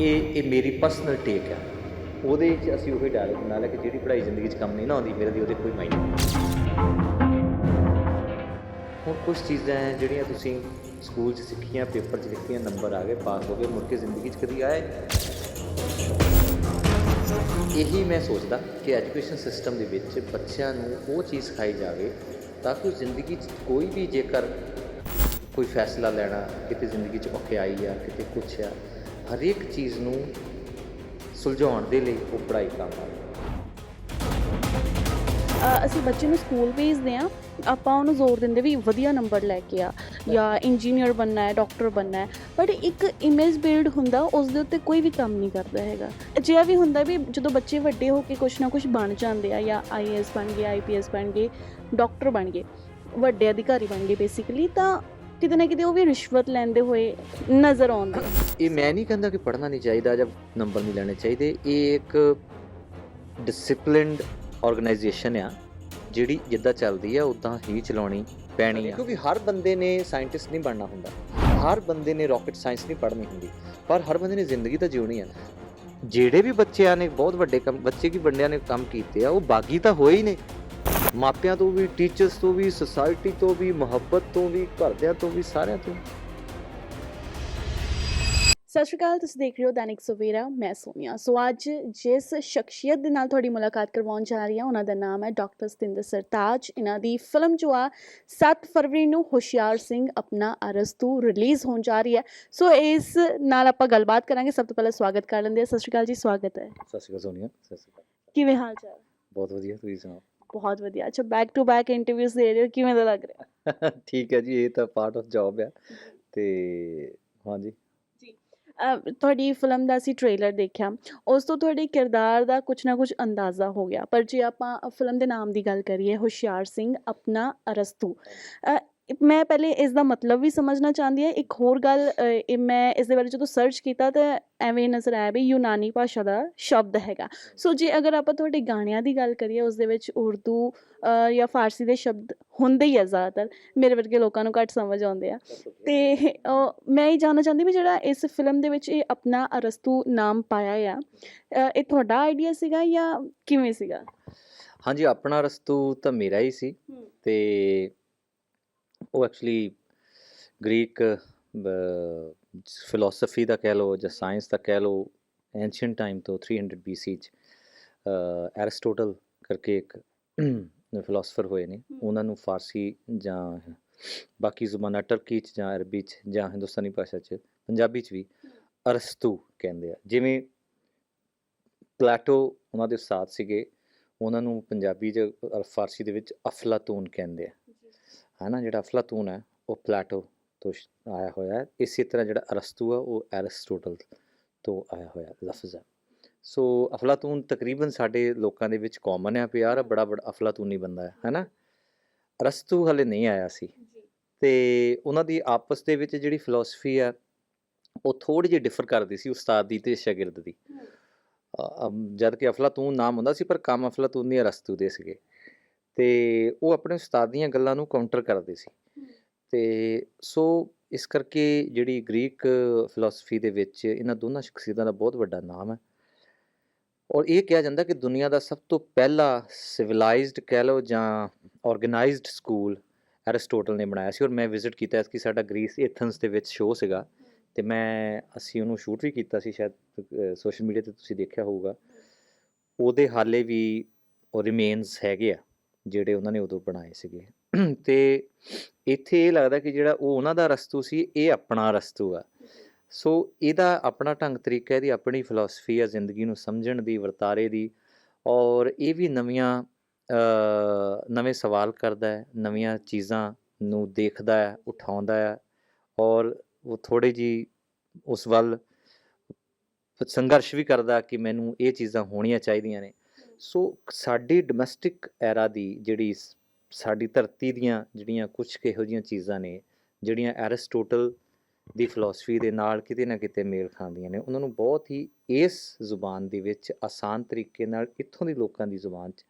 ਇਹ ਇਹ ਮੇਰੀ ਪਰਸਨਲ ਟੇਕ ਹੈ ਉਹਦੇ 'ਚ ਅਸੀਂ ਉਹੀ ਡਾਇਲੌਗ ਬਣਾ ਲਿਆ ਕਿ ਜਿਹੜੀ ਪੜ੍ਹਾਈ ਜ਼ਿੰਦਗੀ 'ਚ ਕੰਮ ਨਹੀਂ ਨਾ ਆਉਂਦੀ, ਮੇਰੇ ਦੀ ਉਹਦੇ ਕੋਈ ਮਾਇਨੇ ਨਹੀਂ। ਹੁਣ ਕੁਝ ਚੀਜ਼ਾਂ ਹੈ ਜਿਹੜੀਆਂ ਤੁਸੀਂ ਸਕੂਲ 'ਚ ਸਿੱਖੀਆਂ ਪੇਪਰ 'ਚ ਲਿਖੀਆਂ ਨੰਬਰ ਆ ਗਏ ਪਾਸ ਹੋ ਗਏ, ਮੁੜ ਕੇ ਜ਼ਿੰਦਗੀ 'ਚ ਕਦੀ ਆਏ ਇਹੀ ਮੈਂ ਸੋਚਦਾ ਕਿ ਐਜੂਕੇਸ਼ਨ ਸਿਸਟਮ ਦੇ ਵਿੱਚ ਬੱਚਿਆਂ ਨੂੰ ਉਹ ਚੀਜ਼ ਸਿਖਾਈ ਜਾਵੇ ਤਾਂ ਕਿ ਜ਼ਿੰਦਗੀ 'ਚ ਕੋਈ ਵੀ ਜੇਕਰ ਕੋਈ ਫੈਸਲਾ ਲੈਣਾ ਕਿਤੇ ਜ਼ਿੰਦਗੀ 'ਚ ਔਖਿਆਈ ਆ, ਕਿਤੇ ਕੁਛ ਆ ਹਰੇਕ ਚੀਜ਼ ਨੂੰ ਸੁਲਝਾਉਣ ਦੇ ਲਈ ਉਹ ਪੜ੍ਹਾਈ ਕੰਮ ਆਵੇ ਅਸੀਂ ਬੱਚੇ ਨੂੰ ਸਕੂਲ ਭੇਜਦੇ ਆ ਆਪਾਂ ਉਹਨੂੰ ਜ਼ੋਰ ਦਿੰਦੇ ਵੀ ਵਧੀਆ ਨੰਬਰ ਲੈ ਕੇ ਆ ਜਾਂ ਇੰਜੀਨੀਅਰ ਬਣਨਾ ਹੈ ਡਾਕਟਰ ਬਣਨਾ ਹੈ। ਬਟ ਇੱਕ ਇਮੇਜ ਬਿਲਡ ਹੁੰਦਾ, ਉਸ ਦੇ ਉੱਤੇ ਕੋਈ ਵੀ ਕੰਮ ਨਹੀਂ ਕਰਦਾ ਹੈਗਾ। ਅਜਿਹਾ ਵੀ ਹੁੰਦਾ ਵੀ ਜਦੋਂ ਬੱਚੇ ਵੱਡੇ ਹੋ ਕੇ ਕੁਛ ਨਾ ਕੁਛ ਬਣ ਜਾਂਦੇ ਆ ਜਾਂ ਆਈਏਐਸ ਬਣ ਗਏ ਆਈਪੀਐਸ ਬਣ ਗਏ ਡਾਕਟਰ ਬਣ ਗਏ, ਵੱਡੇ ਅਧਿਕਾਰੀ ਬਣ ਗਏ ਬੇਸਿਕਲੀ ਤਾਂ ਕਿਤੇ ਨਾ ਕਿਤੇ ਉਹ ਵੀ ਰਿਸ਼ਵਤ ਲੈਂਦੇ ਹੋਏ ਨਜ਼ਰ ਆਉਂਦੇ। ਇਹ ਮੈਂ ਨਹੀਂ ਕਹਿੰਦਾ ਕਿ ਪੜ੍ਹਨਾ ਨਹੀਂ ਚਾਹੀਦਾ ਜਾਂ ਨੰਬਰ ਨਹੀਂ ਲੈਣੇ ਚਾਹੀਦੇ। ਇਹ ਇੱਕ ਡਿਸਪਲਿਨਡ ਆਰਗੇਨਾਈਜੇਸ਼ਨ ਆ ਜਿਹੜੀ ਜਿੱਦਾਂ ਚੱਲਦੀ ਆ ਉਦਾਂ ਹੀ ਚਲਾਉਣੀ ਪੈਣੀ ਆ। ਕਿਉਂਕਿ ਹਰ ਬੰਦੇ ਨੇ ਸਾਇੰਟਿਸਟ ਨਹੀਂ ਬਣਨਾ ਹੁੰਦਾ। ਹਰ ਬੰਦੇ ਨੇ ਰਾਕਟ ਸਾਇੰਸ ਨਹੀਂ ਪੜ੍ਹਨੀ ਹੁੰਦੀ। ਪਰ ਹਰ ਬੰਦੇ ਨੇ ਜ਼ਿੰਦਗੀ ਤਾਂ ਜਿਉਣੀ ਆ ਜਿਹੜੇ ਵੀ ਬੱਚਿਆਂ ਨੇ ਬਹੁਤ ਵੱਡੇ ਕੰਮ ਬੱਚੇ ਕੀ ਬੰਦਿਆਂ ਨੇ ਕੰਮ ਕੀਤੇ ਆ ਉਹ ਬਾਗੀ ਤਾਂ ਹੋਏ ਹੀ ਨੇ। ਮਾਪਿਆਂ ਤੋਂ ਵੀ ਟੀਚਰਸ ਤੋਂ ਵੀ ਸੋਸਾਇਟੀ ਤੋਂ ਵੀ ਮੁਹੱਬਤ ਤੋਂ ਵੀ ਘਰਦਿਆਂ ਤੋਂ ਵੀ ਸਾਰਿਆਂ ਤੋਂ। ਸਤਿ ਸ਼੍ਰੀ ਅਕਾਲ ਤੁਸੀਂ ਦੇਖ ਰਹੇ ਹੋ ਦੈਨਿਕ ਸਵੇਰਾ ਮੈਂ ਸੋਨੀਆ। ਸੋ ਅੱਜ ਜਿਸ ਸ਼ਖਸੀਅਤ ਦੇ ਨਾਲ ਤੁਹਾਡੀ ਮੁਲਾਕਾਤ ਕਰਵਾਉਣ ਜਾ ਰਹੀ ਹਾਂ ਉਹਨਾਂ ਦਾ ਨਾਮ ਹੈ ਡਾਕਟਰ ਸਤਿੰਦਰ ਸਰਤਾਜ। ਇਹਨਾਂ ਦੀ ਫਿਲਮ ਜੋ ਆ 7 ਫਰਵਰੀ ਨੂੰ ਹੁਸ਼ਿਆਰ ਸਿੰਘ ਆਪਣਾ ਅਰਸਤੂ ਰਿਲੀਜ਼ ਹੋਣ ਜਾ ਰਹੀ ਹੈ। ਸੋ ਇਸ ਨਾਲ ਆਪਾਂ ਗੱਲਬਾਤ ਕਰਾਂਗੇ। ਸਭ ਤੋਂ ਪਹਿਲਾਂ ਸਵਾਗਤ ਕਰ ਲੈਂਦੇ ਹਾਂ। ਸਤਿ ਸ਼੍ਰੀ ਅਕਾਲ ਜੀ ਸਵਾਗਤ ਹੈ। ਸਤਿ ਸ਼੍ਰੀ ਅਕਾਲ ਸੋਨੀਆ ਸਤਿ ਸ਼੍ਰੀ ਅਕਾਲ। ਕਿਵੇਂ ਹਾਲ ਚਾਲ? ਬਹੁਤ ਵਧੀਆ ਤੁਸੀਂ ਸੁਣਾਓ? ਬਹੁਤ ਵਧੀਆ। ਅੱਛਾ ਬੈਕ ਟੂ ਬੈਕ ਇੰਟਰਵਿਊਜ਼ ਦੇ ਰਹੇ ਹੋ ਕਿਵੇਂ ਦਾ ਲੱਗ ਰਿਹਾ? ਠੀਕ ਹੈ ਜੀ ਇਹ ਤਾਂ ਪਾਰਟ ਆਫ ਜੌਬ ਆ। ਤੇ ਹਾਂਜੀ ਤੁਹਾਡੀ ਫਿਲਮ ਦਾ ਅਸੀਂ ਟ੍ਰੇਲਰ ਦੇਖਿਆ। ਉਸ ਤੋਂ ਤੁਹਾਡੇ ਕਿਰਦਾਰ ਦਾ ਕੁਝ ਨਾ ਕੁਝ ਅੰਦਾਜ਼ਾ ਹੋ ਗਿਆ। ਪਰ ਜੇ ਆਪਾਂ ਫਿਲਮ ਦੇ ਨਾਮ ਦੀ ਗੱਲ ਕਰੀਏ ਹੁਸ਼ਿਆਰ ਸਿੰਘ ਆਪਣਾ ਅਰਸਤੂ। ਮੈਂ ਪਹਿਲੇ ਇਸ ਦਾ ਮਤਲਬ ਵੀ ਸਮਝਣਾ ਚਾਹੁੰਦੀ ਹਾਂ ਇੱਕ ਹੋਰ ਗੱਲ ਇਹ ਮੈਂ ਇਸ ਦੇ ਬਾਰੇ ਜਦੋਂ ਸਰਚ ਕੀਤਾ ਤਾਂ ਐਵੇਂ ਨਜ਼ਰ ਆਇਆ ਵੀ ਯੂਨਾਨੀ ਭਾਸ਼ਾ ਦਾ ਸ਼ਬਦ ਹੈਗਾ। ਸੋ ਜੇ ਅਗਰ ਆਪਾਂ ਤੁਹਾਡੇ ਗਾਣਿਆਂ ਦੀ ਗੱਲ ਕਰੀਏ ਉਸ ਦੇ ਵਿੱਚ ਉਰਦੂ ਜਾਂ ਫਾਰਸੀ ਦੇ ਸ਼ਬਦ ਹੁੰਦੇ ਹੀ ਆ ਜ਼ਿਆਦਾਤਰ ਮੇਰੇ ਵਰਗੇ ਲੋਕਾਂ ਨੂੰ ਘੱਟ ਸਮਝ ਆਉਂਦੇ ਆ। ਤੇ ਮੈਂ ਇਹ ਜਾਣਨਾ ਚਾਹੁੰਦੀ ਵੀ ਜਿਹੜਾ ਇਸ ਫਿਲਮ ਦੇ ਵਿੱਚ ਇਹ ਆਪਣਾ ਅਰਸਤੂ ਨਾਮ ਪਾਇਆ ਆ ਇਹ ਤੁਹਾਡਾ ਆਈਡੀਆ ਸੀਗਾ ਜਾਂ ਕਿਵੇਂ ਸੀਗਾ? ਹਾਂਜੀ ਆਪਣਾ ਰਸਤੂ ਤਾਂ ਮੇਰਾ ਹੀ ਸੀ। ਤੇ ਉਹ ਐਕਚੁਅਲੀ ਗ੍ਰੀਕ ਫਿਲਾਸਫੀ ਦਾ ਕਹਿ ਲਓ ਜਾਂ ਸਾਇੰਸ ਦਾ ਕਹਿ ਲਓ ਐਂਸ਼ੀਅੰਟ ਟਾਈਮ ਤੋਂ 300 BC ਚ ਐਰਿਸਟੋਟਲ ਕਰਕੇ ਇੱਕ ਫਿਲਾਸਫਰ ਹੋਏ ਨੇ। ਉਹਨਾਂ ਨੂੰ ਫਾਰਸੀ ਜਾਂ ਬਾਕੀ ਜ਼ੁਬਾਨਾਂ ਟਰਕੀ ਚ ਜਾਂ ਅਰਬੀ ਚ ਜਾਂ ਹਿੰਦੁਸਤਾਨੀ ਭਾਸ਼ਾ ਚ ਪੰਜਾਬੀ ਚ ਵੀ ਅਰਸਤੂ ਕਹਿੰਦੇ ਆ। ਜਿਵੇਂ ਪਲਾਟੋ ਉਹਨਾਂ ਦੇ ਉਸਤਾਦ ਸੀਗੇ ਉਹਨਾਂ ਨੂੰ ਪੰਜਾਬੀ ਚ ਫਾਰਸੀ ਦੇ ਵਿੱਚ ਅਫਲਾਤੂਨ ਕਹਿੰਦੇ ਆ। ਹੈ ਨਾ ਜਿਹੜਾ ਅਫਲਾਤੂਨ ਹੈ ਉਹ ਪਲਾਟੋ ਤੋਂ ਆਇਆ ਹੋਇਆ ਹੈ। ਇਸੇ ਤਰ੍ਹਾਂ ਜਿਹੜਾ ਅਰਸਤੂ ਆ ਉਹ ਐਰਿਸਟੋਟਲ ਤੋਂ ਆਇਆ ਹੋਇਆ ਲਫ਼ਜ਼ ਹੈ। ਸੋ ਅਫਲਾਤੂਨ ਤਕਰੀਬਨ ਸਾਡੇ ਲੋਕਾਂ ਦੇ ਵਿੱਚ ਕਾਮਨ ਹੈ ਪਿਆਰ ਬੜਾ ਬੜਾ ਅਫਲਾਤੂਨੀ ਬੰਦਾ ਹੈ ਹੈ ਨਾ ਅਰਸਤੂ ਹਲੇ ਨਹੀਂ ਆਇਆ ਸੀ। ਤੇ ਉਹਨਾਂ ਦੀ ਆਪਸ ਦੇ ਵਿੱਚ ਜਿਹੜੀ ਫਿਲਾਸਫੀ ਆ ਉਹ ਥੋੜੀ ਜਿਹੀ ਡਿਫਰ ਕਰਦੀ ਸੀ ਉਸਤਾਦ ਦੀ ਤੇ ਸ਼ਾਗਿਰਦ ਦੀ। ਜਦ ਕਿ ਅਫਲਾਤੂਨ ਨਾਮ ਹੁੰਦਾ ਸੀ ਪਰ ਕੰਮ ਅਫਲਾਤੂਨ ਅਰਸਤੂ ਦੇ ਸੀਗੇ। ਤੇ ਉਹ ਆਪਣੇ ਉਸਤਾਦ ਦੀਆਂ ਗੱਲਾਂ ਨੂੰ ਕਾਊਂਟਰ ਕਰਦੇ ਸੀ। ਤੇ ਸੋ ਇਸ ਕਰਕੇ ਜਿਹੜੀ ਗ੍ਰੀਕ ਫਿਲਾਸਫੀ ਦੇ ਵਿੱਚ ਇਹਨਾਂ ਦੋਨਾਂ ਸ਼ਖਸੀਅਤਾਂ ਦਾ ਬਹੁਤ ਵੱਡਾ ਨਾਮ ਹੈ। ਔਰ ਇਹ ਕਿਹਾ ਜਾਂਦਾ ਕਿ ਦੁਨੀਆ ਦਾ ਸਭ ਤੋਂ ਪਹਿਲਾ ਸਿਵਲਾਈਜ਼ਡ ਕਹਿ ਲਓ ਜਾਂ ਆਰਗੇਨਾਈਜ਼ਡ ਸਕੂਲ ਐਰਿਸਟੋਟਲ ਨੇ ਬਣਾਇਆ ਸੀ। ਔਰ ਮੈਂ ਵਿਜ਼ਿਟ ਕੀਤਾ ਕਿ ਸਾਡਾ ਗ੍ਰੀਸ ਐਥਨਸ ਦੇ ਵਿੱਚ ਸ਼ੋਅ ਸੀਗਾ। ਤੇ ਮੈਂ ਅਸੀਂ ਉਹਨੂੰ ਸ਼ੂਟ ਵੀ ਕੀਤਾ ਸੀ ਸ਼ਾਇਦ ਸੋਸ਼ਲ ਮੀਡੀਆ ਤੇ ਤੁਸੀਂ ਦੇਖਿਆ ਹੋਊਗਾ। ਉਹਦੇ ਹਾਲੇ ਵੀ ਉਹ ਰਿਮੇਨਸ ਹੈਗੇ ਆ। ਜਿਹੜੇ ਉਹਨਾਂ ਨੇ ਉਦੋਂ ਬਣਾਏ ਸੀਗੇ। ਤੇ ਇੱਥੇ ਇਹ ਲੱਗਦਾ ਕਿ ਜਿਹੜਾ ਉਹ ਉਹਨਾਂ ਦਾ ਰਸਤੂ ਸੀ, ਇਹ ਆਪਣਾ ਰਸਤੂ ਆ। ਸੋ ਇਹਦਾ ਆਪਣਾ ਢੰਗ ਤਰੀਕਾ ਇਹਦੀ ਆਪਣੀ ਫਿਲਾਸਫੀ ਆ, ਜ਼ਿੰਦਗੀ ਨੂੰ ਸਮਝਣ ਦੀ, ਵਰਤਾਰੇ ਦੀ ਔਰ ਇਹ ਵੀ ਨਵੀਆਂ ਨਵੇਂ ਸਵਾਲ ਕਰਦਾ ਹੈ, ਨਵੀਆਂ ਚੀਜ਼ਾਂ ਨੂੰ ਦੇਖਦਾ ਹੈ, ਉਠਾਉਂਦਾ ਹੈ ਔਰ ਉਹ ਥੋੜੀ ਜੀ ਉਸ ਵੱਲ ਸੰਘਰਸ਼ ਵੀ ਕਰਦਾ ਕਿ ਮੈਨੂੰ ਇਹ ਚੀਜ਼ਾਂ ਹੋਣੀਆਂ ਚਾਹੀਦੀਆਂ ਨੇ। ਸੋ ਸਾਡੀ ਡੋਮੈਸਟਿਕ ਐਰਾ ਦੀ ਜਿਹੜੀ ਸਾਡੀ ਧਰਤੀ ਦੀਆਂ ਜਿਹੜੀਆਂ ਕੁਝ ਇਹੋ ਜਿਹੀਆਂ ਚੀਜ਼ਾਂ ਨੇ ਜਿਹੜੀਆਂ ਐਰਿਸਟੋਟਲ ਦੀ ਫਿਲਾਸਫੀ ਦੇ ਨਾਲ ਕਿਤੇ ਨਾ ਕਿਤੇ ਮੇਲ ਖਾਂਦੀਆਂ ਨੇ ਉਹਨਾਂ ਨੂੰ ਬਹੁਤ ਹੀ ਇਸ ਜ਼ੁਬਾਨ ਦੇ ਵਿੱਚ ਆਸਾਨ ਤਰੀਕੇ ਨਾਲ ਇੱਥੋਂ ਦੀ ਲੋਕਾਂ ਦੀ ਜ਼ੁਬਾਨ 'ਚ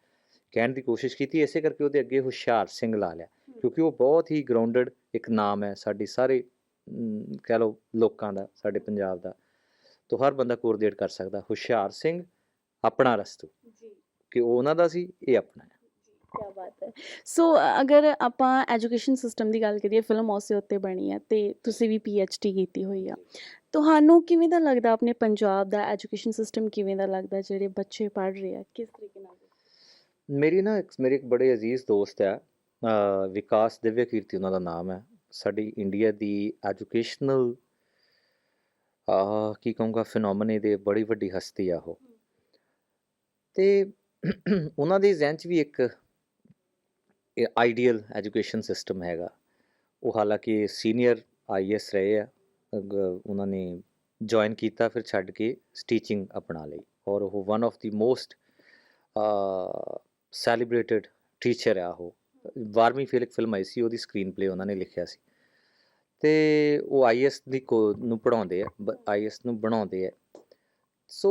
ਕਹਿਣ ਦੀ ਕੋਸ਼ਿਸ਼ ਕੀਤੀ ਇਸੇ ਕਰਕੇ ਉਹਦੇ ਅੱਗੇ ਹੁਸ਼ਿਆਰ ਸਿੰਘ ਲਾ ਲਿਆ ਕਿਉਂਕਿ ਉਹ ਬਹੁਤ ਹੀ ਗਰਾਊਂਡਡ ਇੱਕ ਨਾਮ ਹੈ ਸਾਡੀ ਸਾਰੇ ਕਹਿ ਲਓ ਲੋਕਾਂ ਦਾ ਸਾਡੇ ਪੰਜਾਬ ਦਾ ਤਾਂ ਹਰ ਬੰਦਾ ਕੋਰੀਲੇਟ ਕਰ ਸਕਦਾ ਹੁਸ਼ਿਆਰ ਸਿੰਘ ਆਪਣਾ ਰਸਤੂ। ਜੀ। ਕਿ ਉਹ ਉਹਨਾਂ ਦਾ ਸੀ ਇਹ ਆਪਣਾ ਹੈ। ਕੀ ਬਾਤ ਹੈ। ਸੋ ਅਗਰ ਆਪਾਂ ਐਜੂਕੇਸ਼ਨ ਸਿਸਟਮ ਦੀ ਗੱਲ ਕਰੀਏ ਫਿਲਮ ਉਸੇ ਉੱਤੇ ਬਣੀ ਹੈ ਤੇ ਤੁਸੀਂ ਵੀ ਡੀ ਕੀਤੀ ਹੋਈ ਆ। ਤੁਹਾਨੂੰ ਕਿਵੇਂ ਦਾ ਲੱਗਦਾ ਆਪਣੇ ਪੰਜਾਬ ਦਾ ਐਜੂਕੇਸ਼ਨ ਸਿਸਟਮ ਕਿਵੇਂ ਦਾ ਲੱਗਦਾ ਜਿਹੜੇ ਬੱਚੇ ਪੜ੍ਹ ਰਹੇ ਆ ਕਿਸ ਤਰੀਕੇ ਨਾਲ? ਮੇਰੀ ਨਾ ਇੱਕ ਮੇਰੇ ਇੱਕ ਬੜੇ ਅਜ਼ੀਜ਼ ਦੋਸਤ ਹੈ ਅ, ਵਿਕਾਸ ਦਿਵਯ ਕੀਰਤੀ ਉਹਨਾਂ ਦਾ ਨਾਮ ਹੈ। ਸਾਡੀ ਇੰਡੀਆ ਦੀ ਐਜੂਕੇਸ਼ਨਲ ਆ ਕੀ ਕਹੂੰਗਾ ਫੀਨੋਮਨੇ ਦੇ ਬੜੀ ਵੱਡੀ ਹਸਤੀ ਆ ਉਹ। ਤੇ ਉਹਨਾਂ ਦੇ ਜ਼ਿਹਨ 'ਚ ਵੀ ਇੱਕ ਆਈਡੀਅਲ ਐਜੂਕੇਸ਼ਨ ਸਿਸਟਮ ਹੈਗਾ। ਉਹ ਹਾਲਾਂਕਿ ਸੀਨੀਅਰ ਆਈਐਸ ਰਹੇ ਆ ਉਹਨਾਂ ਨੇ ਜੁਆਇਨ ਕੀਤਾ ਫਿਰ ਛੱਡ ਕੇ ਸਟੀਚਿੰਗ ਅਪਣਾ ਲਈ ਔਰ ਉਹ one of the most celebrated teacher ਆ ਉਹ। 12ਵੀਂ ਫੇਲ ਇੱਕ ਫਿਲਮ ਆਈ ਸੀ, ਉਹਦੀ ਸਕਰੀਨ ਪਲੇ ਉਹਨਾਂ ਨੇ ਲਿਖਿਆ ਸੀ। ਤੇ ਉਹ ਆਈਐਸ ਦੀ ਕੋ, ਨੂੰ ਪੜਾਉਂਦੇ ਆ ਆਈਐਸ ਨੂੰ ਬਣਾਉਂਦੇ ਆ। ਸੋ